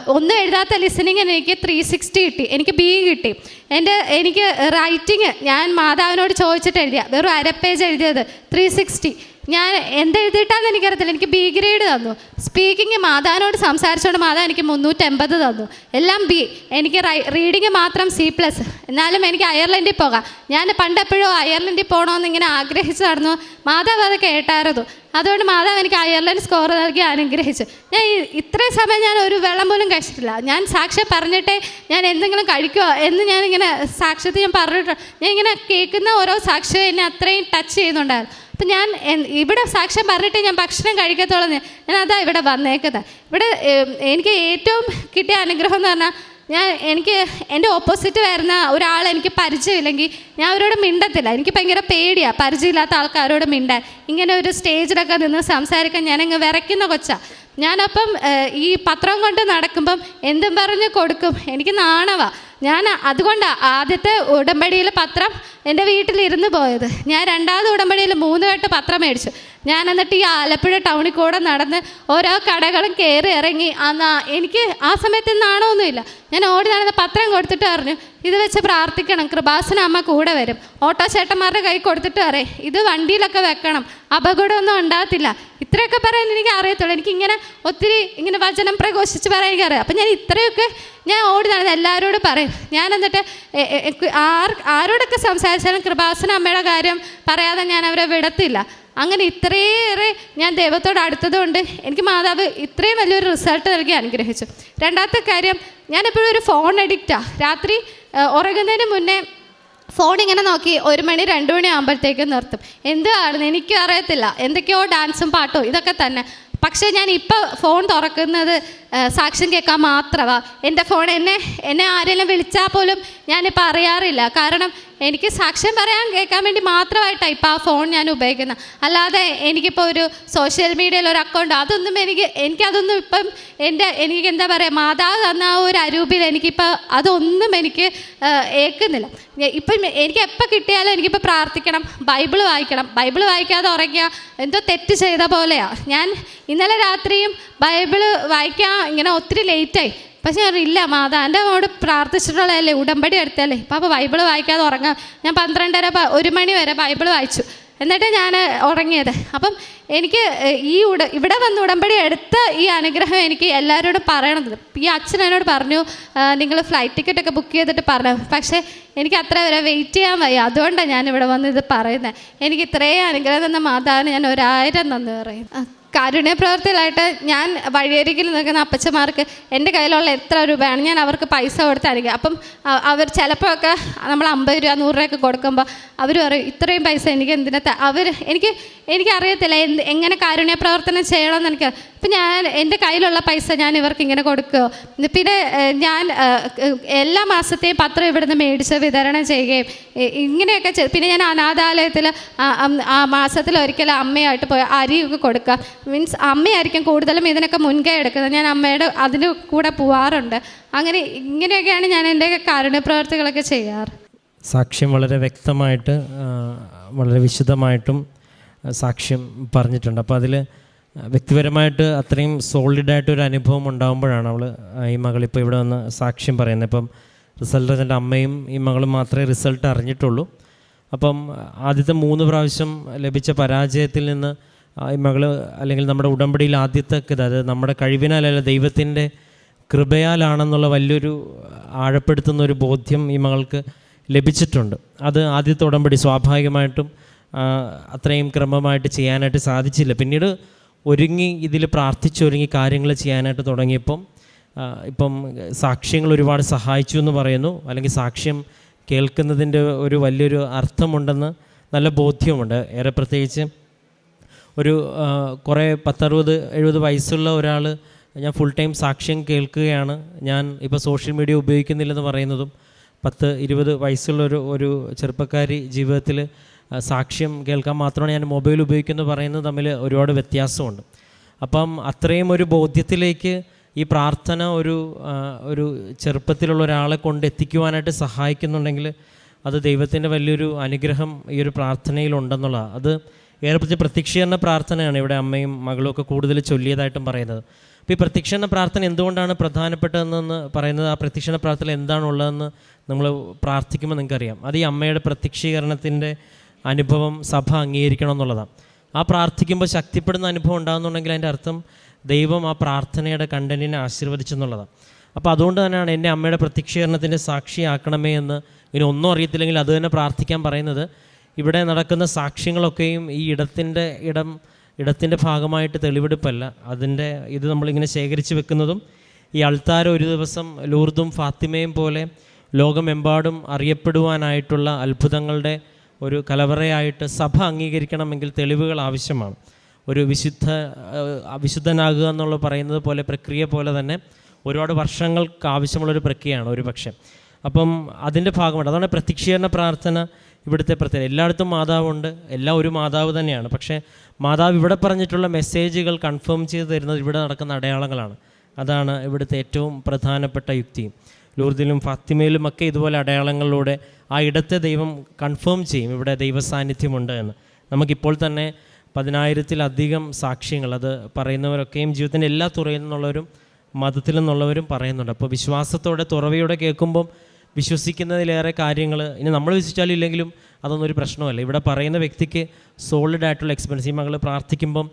ഒന്നും എഴുതാത്ത ലിസണിങ്ങിന് എനിക്ക് ത്രീ സിക്സ്റ്റി കിട്ടി. എനിക്ക് ബി കിട്ടി. എന്റെ എനിക്ക് റൈറ്റിങ് ഞാൻ മാതാവിനോട് ചോദിച്ചിട്ട് എഴുതിയ. വെറും അര പേജ് എഴുതിയത് ത്രീ സിക്സ്റ്റി ഞാൻ എന്തെഴുതിയിട്ടാന്ന് എനിക്കറിയത്തില്ല. എനിക്ക് ബി ഗ്രേഡ് തന്നു. സ്പീക്കിംഗ് മാതാവിനോട് സംസാരിച്ചുകൊണ്ട് മാതാ എനിക്ക് മുന്നൂറ്റമ്പത് തന്നു. എല്ലാം ബി എനിക്ക് റീഡിങ് മാത്രം സി പ്ലസ് എന്നാലും എനിക്ക് അയർലൻഡിൽ പോകാം. ഞാൻ പണ്ടെപ്പോഴും അയർലൻഡിൽ പോകണമെന്ന് ഇങ്ങനെ ആഗ്രഹിച്ചു നടന്നു. മാതാവ് അത് കേട്ടായിരുന്നു. അതുകൊണ്ട് മാതാവ് എനിക്ക് അയർലൻഡ് സ്കോർ നൽകി അനുഗ്രഹിച്ചു. ഞാൻ ഇത്രയും സമയം ഞാൻ ഒരു വെള്ളം പോലും കഴിച്ചിട്ടില്ല. ഞാൻ സാക്ഷ്യം പറഞ്ഞിട്ടേ ഞാൻ എന്തെങ്കിലും കഴിക്കുമോ എന്ന് ഞാൻ ഇങ്ങനെ സാക്ഷ്യത്തിൽ ഞാൻ പറഞ്ഞിട്ടുണ്ട് ഞാൻ ഇങ്ങനെ കേൾക്കുന്ന ഓരോ സാക്ഷ്യം എന്നെ അത്രയും ടച്ച് ചെയ്യുന്നുണ്ടായിരുന്നു. അപ്പം ഞാൻ ഇവിടെ സാക്ഷ്യം പറഞ്ഞിട്ട് ഞാൻ ഭക്ഷണം കഴിക്കത്തോളം ഞാൻ അതാ ഇവിടെ വന്നേക്കുന്നത്. ഇവിടെ എനിക്ക് ഏറ്റവും കിട്ടിയ അനുഗ്രഹം എന്ന് പറഞ്ഞാൽ ഞാൻ എനിക്ക് എന്റെ ഓപ്പോസിറ്റ് വരുന്ന ഒരാൾ എനിക്ക് പരിചയമില്ലെങ്കിൽ ഞാൻ അവരോട് മിണ്ടത്തില്ല. എനിക്ക് ഭയങ്കര പേടിയാണ് പരിചയമില്ലാത്ത ആൾക്കാരോട് മിണ്ടാൻ. ഇങ്ങനെ ഒരു സ്റ്റേജിലൊക്കെ നിന്ന് സംസാരിക്കാൻ ഞാനങ്ങ് വിറയ്ക്കുന്ന കൊച്ചാ. ഞാനപ്പം ഈ പത്രം കൊണ്ട് നടക്കുമ്പം എന്തും പറഞ്ഞ് കൊടുക്കും. എനിക്ക് നാണവാ. ഞാൻ അതുകൊണ്ടാണ് ആദ്യത്തെ ഉടമ്പടിയിൽ പത്രം എന്റെ വീട്ടിലിരുന്ന് പോയത്. ഞാൻ രണ്ടാമത് ഉടമ്പടിയിൽ മൂന്ന് വട്ട് പത്രം മേടിച്ചു. ഞാൻ എന്നിട്ട് ഈ ആലപ്പുഴ ടൗണിൽ കൂടെ നടന്ന് ഓരോ കടകളും കയറി ഇറങ്ങി. അന്നാ എനിക്ക് ആ സമയത്ത് നാണമൊന്നുമില്ല. ഞാൻ ഓടി നടന്ന് പത്രം കൊടുത്തിട്ട് പറഞ്ഞു ഇത് വെച്ച് പ്രാർത്ഥിക്കണം കൃപാസന അമ്മ കൂടെ വരും. ഓട്ടോ ചേട്ടന്മാരുടെ കൈ കൊടുത്തിട്ട് പറയും ഇത് വണ്ടിയിലൊക്കെ വെക്കണം അപകടമൊന്നും ഉണ്ടാകത്തില്ല. ഇത്രയൊക്കെ പറയാൻ എനിക്ക് അറിയത്തുള്ളൂ. എനിക്കിങ്ങനെ ഒത്തിരി ഇങ്ങനെ വചനം പ്രഘോഷിച്ച് പറയാൻ എനിക്കറിയാം അപ്പം ഞാൻ ഇത്രയൊക്കെ ഞാൻ ഓടി നടന്ന് എല്ലാവരോടും പറയും. ഞാൻ എന്നിട്ട് ആർ ആരോടൊക്കെ സംസാരിച്ചാലും കൃപാസന അമ്മയുടെ കാര്യം പറയാതെ ഞാൻ അവരെ വിടത്തില്ല. അങ്ങനെ ഇത്രയേറെ ഞാൻ ദൈവത്തോട് അടുത്തതുകൊണ്ട് എനിക്ക് മാതാവ് ഇത്രയും വലിയൊരു റിസൾട്ട് നൽകി അനുഗ്രഹിച്ചു. രണ്ടാമത്തെ കാര്യം ഞാനെപ്പോഴും ഒരു ഫോൺ അഡിക്റ്റാണ് രാത്രി ഉറങ്ങുന്നതിന് മുന്നേ ഫോൺ ഇങ്ങനെ നോക്കി ഒരു മണി രണ്ട് മണി ആകുമ്പോഴത്തേക്കും നിർത്തും. എന്ത് എനിക്കും അറിയത്തില്ല. എന്തൊക്കെയോ ഡാൻസും പാട്ടോ ഇതൊക്കെ തന്നെ. പക്ഷേ ഞാൻ ഇപ്പോൾ ഫോൺ തുറക്കുന്നത് സാക്ഷ്യം കേൾക്കാൻ മാത്രമാണ് എന്റെ ഫോൺ എന്നെ എന്നെ ആരെങ്കിലും വിളിച്ചാൽ പോലും ഞാനിപ്പോൾ അറിയാറില്ല. കാരണം എനിക്ക് സാക്ഷ്യം പറയാൻ കേൾക്കാൻ വേണ്ടി മാത്രമായിട്ടാണ് ഇപ്പോൾ ആ ഫോൺ ഞാൻ ഉപയോഗിക്കുന്നത്. അല്ലാതെ എനിക്കിപ്പോൾ ഒരു സോഷ്യൽ മീഡിയയിൽ ഒരു അക്കൗണ്ട് അതൊന്നും എനിക്ക് എനിക്കതൊന്നും ഇപ്പം എന്റെ എനിക്ക് എന്താ പറയുക മാതാവ് തന്ന ആ ഒരു അരൂപിൽ എനിക്കിപ്പോൾ അതൊന്നും എനിക്ക് ഏൽക്കുന്നില്ല. ഇപ്പം എനിക്ക് എപ്പോൾ കിട്ടിയാലും എനിക്കിപ്പോൾ പ്രാർത്ഥിക്കണം ബൈബിൾ വായിക്കണം. ബൈബിൾ വായിക്കാതെ ഉറങ്ങിയ എന്തോ തെറ്റ് ചെയ്ത പോലെയാണ് ഞാൻ ഇന്നലെ രാത്രിയും ബൈബിൾ വായിക്കാൻ ഇങ്ങനെ ഒത്തിരി ലേറ്റായി പക്ഷെ ഞാൻ ഇല്ല മാതാ എന്റെ അമ്മയോട് പ്രാർത്ഥിച്ചിട്ടുള്ളതല്ലേ ഉടമ്പടി എടുത്തല്ലേ പാപ്പ ബൈബിൾ വായിക്കാതെ ഉറങ്ങാം. ഞാൻ പന്ത്രണ്ടര ഒരു മണി വരെ ബൈബിൾ വായിച്ചു. എന്നിട്ട് ഞാൻ ഉറങ്ങിയത്. അപ്പം എനിക്ക് ഈ ഉട ഇവിടെ വന്ന് ഉടമ്പടി എടുത്ത ഈ അനുഗ്രഹം എനിക്ക് എല്ലാവരോടും പറയണത്. ഈ അച്ഛൻ എന്നോട് പറഞ്ഞു നിങ്ങൾ ഫ്ലൈറ്റ് ടിക്കറ്റ് ഒക്കെ ബുക്ക് ചെയ്തിട്ട് പറഞ്ഞു. പക്ഷേ എനിക്ക് അത്ര വരെ വെയിറ്റ് ചെയ്യാൻ വയ്യ. അതുകൊണ്ടാണ് ഞാൻ ഇവിടെ വന്ന് ഇത് പറയുന്നത്. എനിക്ക് ഇത്രയും അനുഗ്രഹം തന്ന മാതാവിന് ഞാൻ ഒരായിരം നന്ദി പറയും ആ, കാരുണ്യ പ്രവർത്തിയിലായിട്ട് ഞാൻ വഴിയരികിൽ നിൽക്കുന്ന അപ്പച്ചമാർക്ക് എന്റെ കയ്യിലുള്ള എത്ര രൂപയാണ് ഞാൻ അവർക്ക് പൈസ കൊടുത്തായിരിക്കും അപ്പം അവർ ചിലപ്പോൾ ഒക്കെ നമ്മൾ അമ്പത് രൂപ നൂറ് രൂപയൊക്കെ കൊടുക്കുമ്പോൾ അവർ പറയും ഇത്രയും പൈസ എനിക്ക് എന്തിനാ ത-" അവർ എനിക്ക് എനിക്കറിയത്തില്ല എന്ത് എങ്ങനെ കാരുണ്യ പ്രവർത്തനം ചെയ്യണമെന്ന് എനിക്ക് ഇപ്പം ഞാൻ എന്റെ കയ്യിലുള്ള പൈസ ഞാൻ ഇവർക്ക് ഇങ്ങനെ കൊടുക്കുക. പിന്നെ ഞാൻ എല്ലാ മാസത്തെയും പത്രം ഇവിടുന്ന് മേടിച്ച് വിതരണം ചെയ്യുകയും ഇങ്ങനെയൊക്കെ ചെയ്ത് പിന്നെ ഞാൻ അനാഥാലയത്തിൽ ആ മാസത്തിൽ ഒരിക്കലും അമ്മയായിട്ട് പോയി അരിയൊക്കെ കൊടുക്കുക. മീൻസ് അമ്മയായിരിക്കും കൂടുതലും ഇതിനൊക്കെ മുൻകൈ എടുക്കുന്നത്. ഞാൻ അമ്മയുടെ അതിന് കൂടെ പോവാറുണ്ട്. അങ്ങനെ ഇങ്ങനെയൊക്കെയാണ് ഞാൻ എന്റെ കാരുണ്യപ്രവർത്തികളൊക്കെ ചെയ്യാറ്. സാക്ഷ്യം വളരെ വ്യക്തമായിട്ട് വളരെ വിശദമായിട്ടും സാക്ഷ്യം പറഞ്ഞിട്ടുണ്ട്. അപ്പോൾ അതിൽ വ്യക്തിപരമായിട്ട് അത്രയും സോളിഡായിട്ട് ഒരു അനുഭവം ഉണ്ടാകുമ്പോഴാണ് അവൾ ഈ മകളിപ്പോൾ ഇവിടെ വന്ന് സാക്ഷ്യം പറയുന്നത്. ഇപ്പം റിസൾട്ട് എന്റെ അമ്മയും ഈ മകളും മാത്രമേ റിസൾട്ട് അറിഞ്ഞിട്ടുള്ളൂ. അപ്പം ആദ്യത്തെ മൂന്ന് പ്രാവശ്യം ലഭിച്ച പരാജയത്തിൽ നിന്ന് ഈ മകൾ അല്ലെങ്കിൽ നമ്മുടെ ഉടമ്പടിയിൽ ആദ്യത്തെ അതായത് അത് നമ്മുടെ കഴിവിനാലല്ല ദൈവത്തിന്റെ കൃപയാലാണെന്നുള്ള വലിയൊരു ആഴപ്പെടുത്തുന്ന ഒരു ബോധ്യം ഈ മകൾക്ക് ലഭിച്ചിട്ടുണ്ട്. അത് ആദ്യത്തെ ഉടമ്പടി സ്വാഭാവികമായിട്ടും അത്രയും ക്രമമായിട്ട് ചെയ്യാനായിട്ട് സാധിച്ചില്ല. പിന്നീട് ഒരുങ്ങി ഇതിൽ പ്രാർത്ഥിച്ചൊരുങ്ങി കാര്യങ്ങൾ ചെയ്യാനായിട്ട് തുടങ്ങിയപ്പം ഇപ്പം സാക്ഷ്യങ്ങൾ ഒരുപാട് സഹായിച്ചു എന്ന് പറയുന്നു. അല്ലെങ്കിൽ സാക്ഷ്യം കേൾക്കുന്നതിന്റെ ഒരു വലിയൊരു അർത്ഥമുണ്ടെന്ന് നല്ല ബോധ്യമുണ്ട് ഏറെ പ്രത്യേകിച്ച് ഒരു കുറേ പത്തറുപത് എഴുപത് വയസ്സുള്ള ഒരാൾ ഞാൻ ഫുൾ ടൈം സാക്ഷ്യം കേൾക്കുകയാണ്. ഞാൻ ഇപ്പോൾ സോഷ്യൽ മീഡിയ ഉപയോഗിക്കുന്നില്ലെന്ന് പറയുന്നതും പത്ത് ഇരുപത് വയസ്സുള്ള ഒരു ഒരു ചെറുപ്പക്കാരി ജീവിതത്തിൽ സാക്ഷ്യം കേൾക്കാൻ മാത്രമാണ് ഞാൻ മൊബൈൽ ഉപയോഗിക്കുന്നത് പറയുന്നത് തമ്മിൽ ഒരുപാട് വ്യത്യാസമുണ്ട്. അപ്പം അത്രയും ഒരു ബോധ്യത്തിലേക്ക് ഈ പ്രാർത്ഥന ഒരു ഒരു ചെറുപ്പത്തിലുള്ള ഒരാളെ കൊണ്ട് എത്തിക്കുവാനായിട്ട് സഹായിക്കുന്നുണ്ടെങ്കിൽ അത് ദൈവത്തിന്റെ വലിയൊരു അനുഗ്രഹം ഈ ഒരു പ്രാർത്ഥനയിലുണ്ടെന്നുള്ളതാണ് അത് ഏറെ പ്രത്യേക പ്രത്യക്ഷീകരണ പ്രാർത്ഥനയാണ് ഇവിടെ അമ്മയും മകളും ഒക്കെ കൂടുതൽ ചൊല്ലിയതായിട്ടും പറയുന്നത്. അപ്പോൾ ഈ പ്രത്യക്ഷീകരണ പ്രാർത്ഥന എന്തുകൊണ്ടാണ് പ്രധാനപ്പെട്ടതെന്ന് പറയുന്നത്? ആ പ്രത്യക്ഷീകരണ പ്രാർത്ഥന എന്താണുള്ളതെന്ന് നമ്മൾ പ്രാർത്ഥിക്കുമ്പോൾ നിങ്ങൾക്കറിയാം. അത് ഈ അമ്മയുടെ പ്രത്യക്ഷീകരണത്തിന്റെ അനുഭവം സഭ അംഗീകരിക്കണം എന്നുള്ളതാണ് ആ പ്രാർത്ഥിക്കുമ്പോൾ ശക്തിപ്പെടുന്ന അനുഭവം ഉണ്ടാകുന്നുണ്ടെങ്കിൽ അതിന്റെ അർത്ഥം ദൈവം ആ പ്രാർത്ഥനയുടെ കണ്ടന്റിനെ ആശീർവദിച്ചെന്നുള്ളതാണ് അപ്പോൾ അതുകൊണ്ട് തന്നെയാണ് എന്റെ അമ്മയുടെ പ്രത്യക്ഷീകരണത്തിന്റെ സാക്ഷിയാക്കണമേ എന്ന് ഇനി ഒന്നും അറിയത്തില്ലെങ്കിൽ അത് തന്നെ പ്രാർത്ഥിക്കാൻ പറയുന്നത്. ഇവിടെ നടക്കുന്ന സാക്ഷ്യങ്ങളൊക്കെയും ഈ ഇടത്തിന്റെ ഇടം ഇടത്തിന്റെ ഭാഗമായിട്ട് തെളിവെടുപ്പല്ല. അതിന്റെ ഇത് നമ്മളിങ്ങനെ ശേഖരിച്ച് വെക്കുന്നതും ഈ അൾത്താര ഒരു ദിവസം ലൂർദും ഫാത്തിമയും പോലെ ലോകമെമ്പാടും അറിയപ്പെടുവാനായിട്ടുള്ള അത്ഭുതങ്ങളുടെ ഒരു കലവറയായിട്ട് സഭ അംഗീകരിക്കണമെങ്കിൽ തെളിവുകൾ ആവശ്യമാണ്. ഒരു വിശുദ്ധ വിശുദ്ധനാകുക എന്നുള്ള പറയുന്നത് പോലെ പ്രക്രിയ പോലെ തന്നെ ഒരുപാട് വർഷങ്ങൾക്ക് ആവശ്യമുള്ളൊരു പ്രക്രിയയാണ് ഒരു പക്ഷേ. അപ്പം അതിന്റെ ഭാഗമായിട്ട് അതാണ് പ്രത്യക്ഷീകരണ പ്രാർത്ഥന ഇവിടുത്തെ പ്രത്യേകത. എല്ലായിടത്തും മാതാവുണ്ട് എല്ലാം ഒരു മാതാവ് തന്നെയാണ്. പക്ഷേ മാതാവ് ഇവിടെ പറഞ്ഞിട്ടുള്ള മെസ്സേജുകൾ കൺഫേം ചെയ്ത് തരുന്നത് ഇവിടെ നടക്കുന്ന അടയാളങ്ങളാണ്. അതാണ് ഇവിടുത്തെ ഏറ്റവും പ്രധാനപ്പെട്ട യുക്തിയും ലൂർദിലും ഫാത്തിമയിലും ഒക്കെ ഇതുപോലെ അടയാളങ്ങളിലൂടെ ആ ഇടത്തെ ദൈവം കൺഫേം ചെയ്യും. ഇവിടെ ദൈവസാന്നിധ്യമുണ്ട് എന്ന്. നമുക്കിപ്പോൾ തന്നെ പതിനായിരത്തിലധികം സാക്ഷ്യങ്ങൾ അത് പറയുന്നവരൊക്കെയും ജീവിതത്തിന്റെ എല്ലാ തുറയിൽ നിന്നുള്ളവരും മതത്തിൽ നിന്നുള്ളവരും പറയുന്നുണ്ട്. അപ്പോൾ വിശ്വാസത്തോടെ തുറവയോടെ കേൾക്കുമ്പം വിശ്വസിക്കുന്നതിലേറെ കാര്യങ്ങൾ ഇനി നമ്മൾ വിശ്വസിച്ചാലും ഇല്ലെങ്കിലും അതൊന്നും ഒരു പ്രശ്നമല്ല. ഇവിടെ പറയുന്ന വ്യക്തിക്ക് സോളിഡ് ആയിട്ടുള്ള എക്സ്പീരിയൻസ് ഈ മകൾ പ്രാർത്ഥിക്കുമ്പം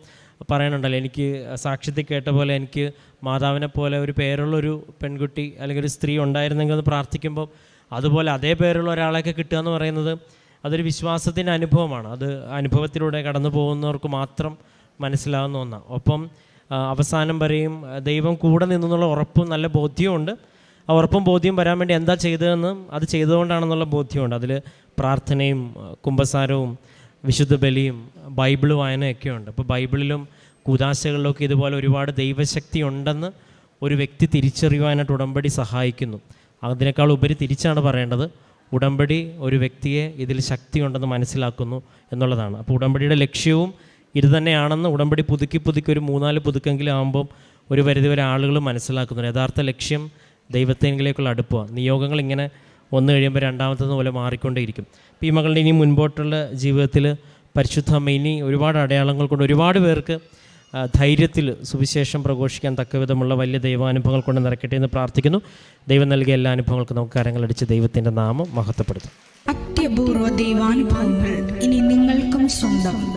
പറയണുണ്ടല്ലോ എനിക്ക് സാക്ഷ്യത്തിൽ കേട്ട പോലെ എനിക്ക് മാതാവിനെ പോലെ ഒരു പേരുള്ളൊരു പെൺകുട്ടി അല്ലെങ്കിൽ ഒരു സ്ത്രീ ഉണ്ടായിരുന്നെങ്കിൽ എന്ന് പ്രാർത്ഥിക്കുമ്പോൾ അതുപോലെ അതേ പേരുള്ള ഒരാളെയൊക്കെ കിട്ടുക എന്ന് പറയുന്നത് അതൊരു വിശ്വാസത്തിന്റെ അനുഭവമാണ്. അത് അനുഭവത്തിലൂടെ കടന്നു പോകുന്നവർക്ക് മാത്രം മനസ്സിലാവുന്ന ഒന്നാണ്. ഒപ്പം അവസാനം വരെയും ദൈവം കൂടെ നിന്നുള്ള ഉറപ്പും നല്ല ബോധ്യമുണ്ട് ആ ഉറപ്പും ബോധ്യം വരാൻ വേണ്ടി എന്താ ചെയ്തതെന്ന് അത് ചെയ്തുകൊണ്ടാണെന്നുള്ള ബോധ്യമുണ്ട് അതിൽ പ്രാർത്ഥനയും കുംഭസാരവും വിശുദ്ധ ബലിയും ബൈബിൾ വായനയൊക്കെ ഉണ്ട് അപ്പോൾ ബൈബിളിലും കൂതാശകളിലൊക്കെ ഇതുപോലെ ഒരുപാട് ദൈവശക്തി ഉണ്ടെന്ന് ഒരു വ്യക്തി തിരിച്ചറിയുവാനായിട്ട് ഉടമ്പടി സഹായിക്കുന്നു. അതിനേക്കാൾ ഉപരി തിരിച്ചാണ് പറയേണ്ടത് ഉടമ്പടി ഒരു വ്യക്തിയെ ഇതിൽ ശക്തിയുണ്ടെന്ന് മനസ്സിലാക്കുന്നു എന്നുള്ളതാണ്. അപ്പോൾ ഉടമ്പടിയുടെ ലക്ഷ്യവും ഇത് തന്നെയാണെന്ന് ഉടമ്പടി പുതുക്കി പുതുക്കി ഒരു മൂന്നാൽ പുതുക്കെങ്കിലും ആകുമ്പം ഒരു പരിധി വരെ ആളുകൾ മനസ്സിലാക്കുന്നു യഥാർത്ഥ ലക്ഷ്യം ദൈവത്തെങ്കിലേക്കുള്ള അടുപ്പുക നിയോഗങ്ങൾ ഇങ്ങനെ ഒന്ന് കഴിയുമ്പോൾ രണ്ടാമത്തത് പോലെ മാറിക്കൊണ്ടേയിരിക്കും. അപ്പോൾ ഈ മകളുടെ ഇനി മുൻപോട്ടുള്ള ജീവിതത്തിൽ പരിശുദ്ധ ഇനി ഒരുപാട് അടയാളങ്ങൾ കൊണ്ട് ഒരുപാട് പേർക്ക് ധൈര്യത്തിൽ സുവിശേഷം പ്രഘോഷിക്കാൻ തക്കവിധമുള്ള വലിയ ദൈവാനുഭവങ്ങൾ കൊണ്ട് നിറക്കട്ടെ എന്ന് പ്രാർത്ഥിക്കുന്നു. ദൈവം നൽകിയ എല്ലാ അനുഭവങ്ങൾക്കും നമുക്ക് കരങ്ങളടിച്ച് ദൈവത്തിന്റെ നാമം മഹത്വപ്പെടുത്തും. അത്യപൂർവ ദൈവാനുഭവങ്ങൾ ഇനി നിങ്ങൾക്കും സ്വന്തം.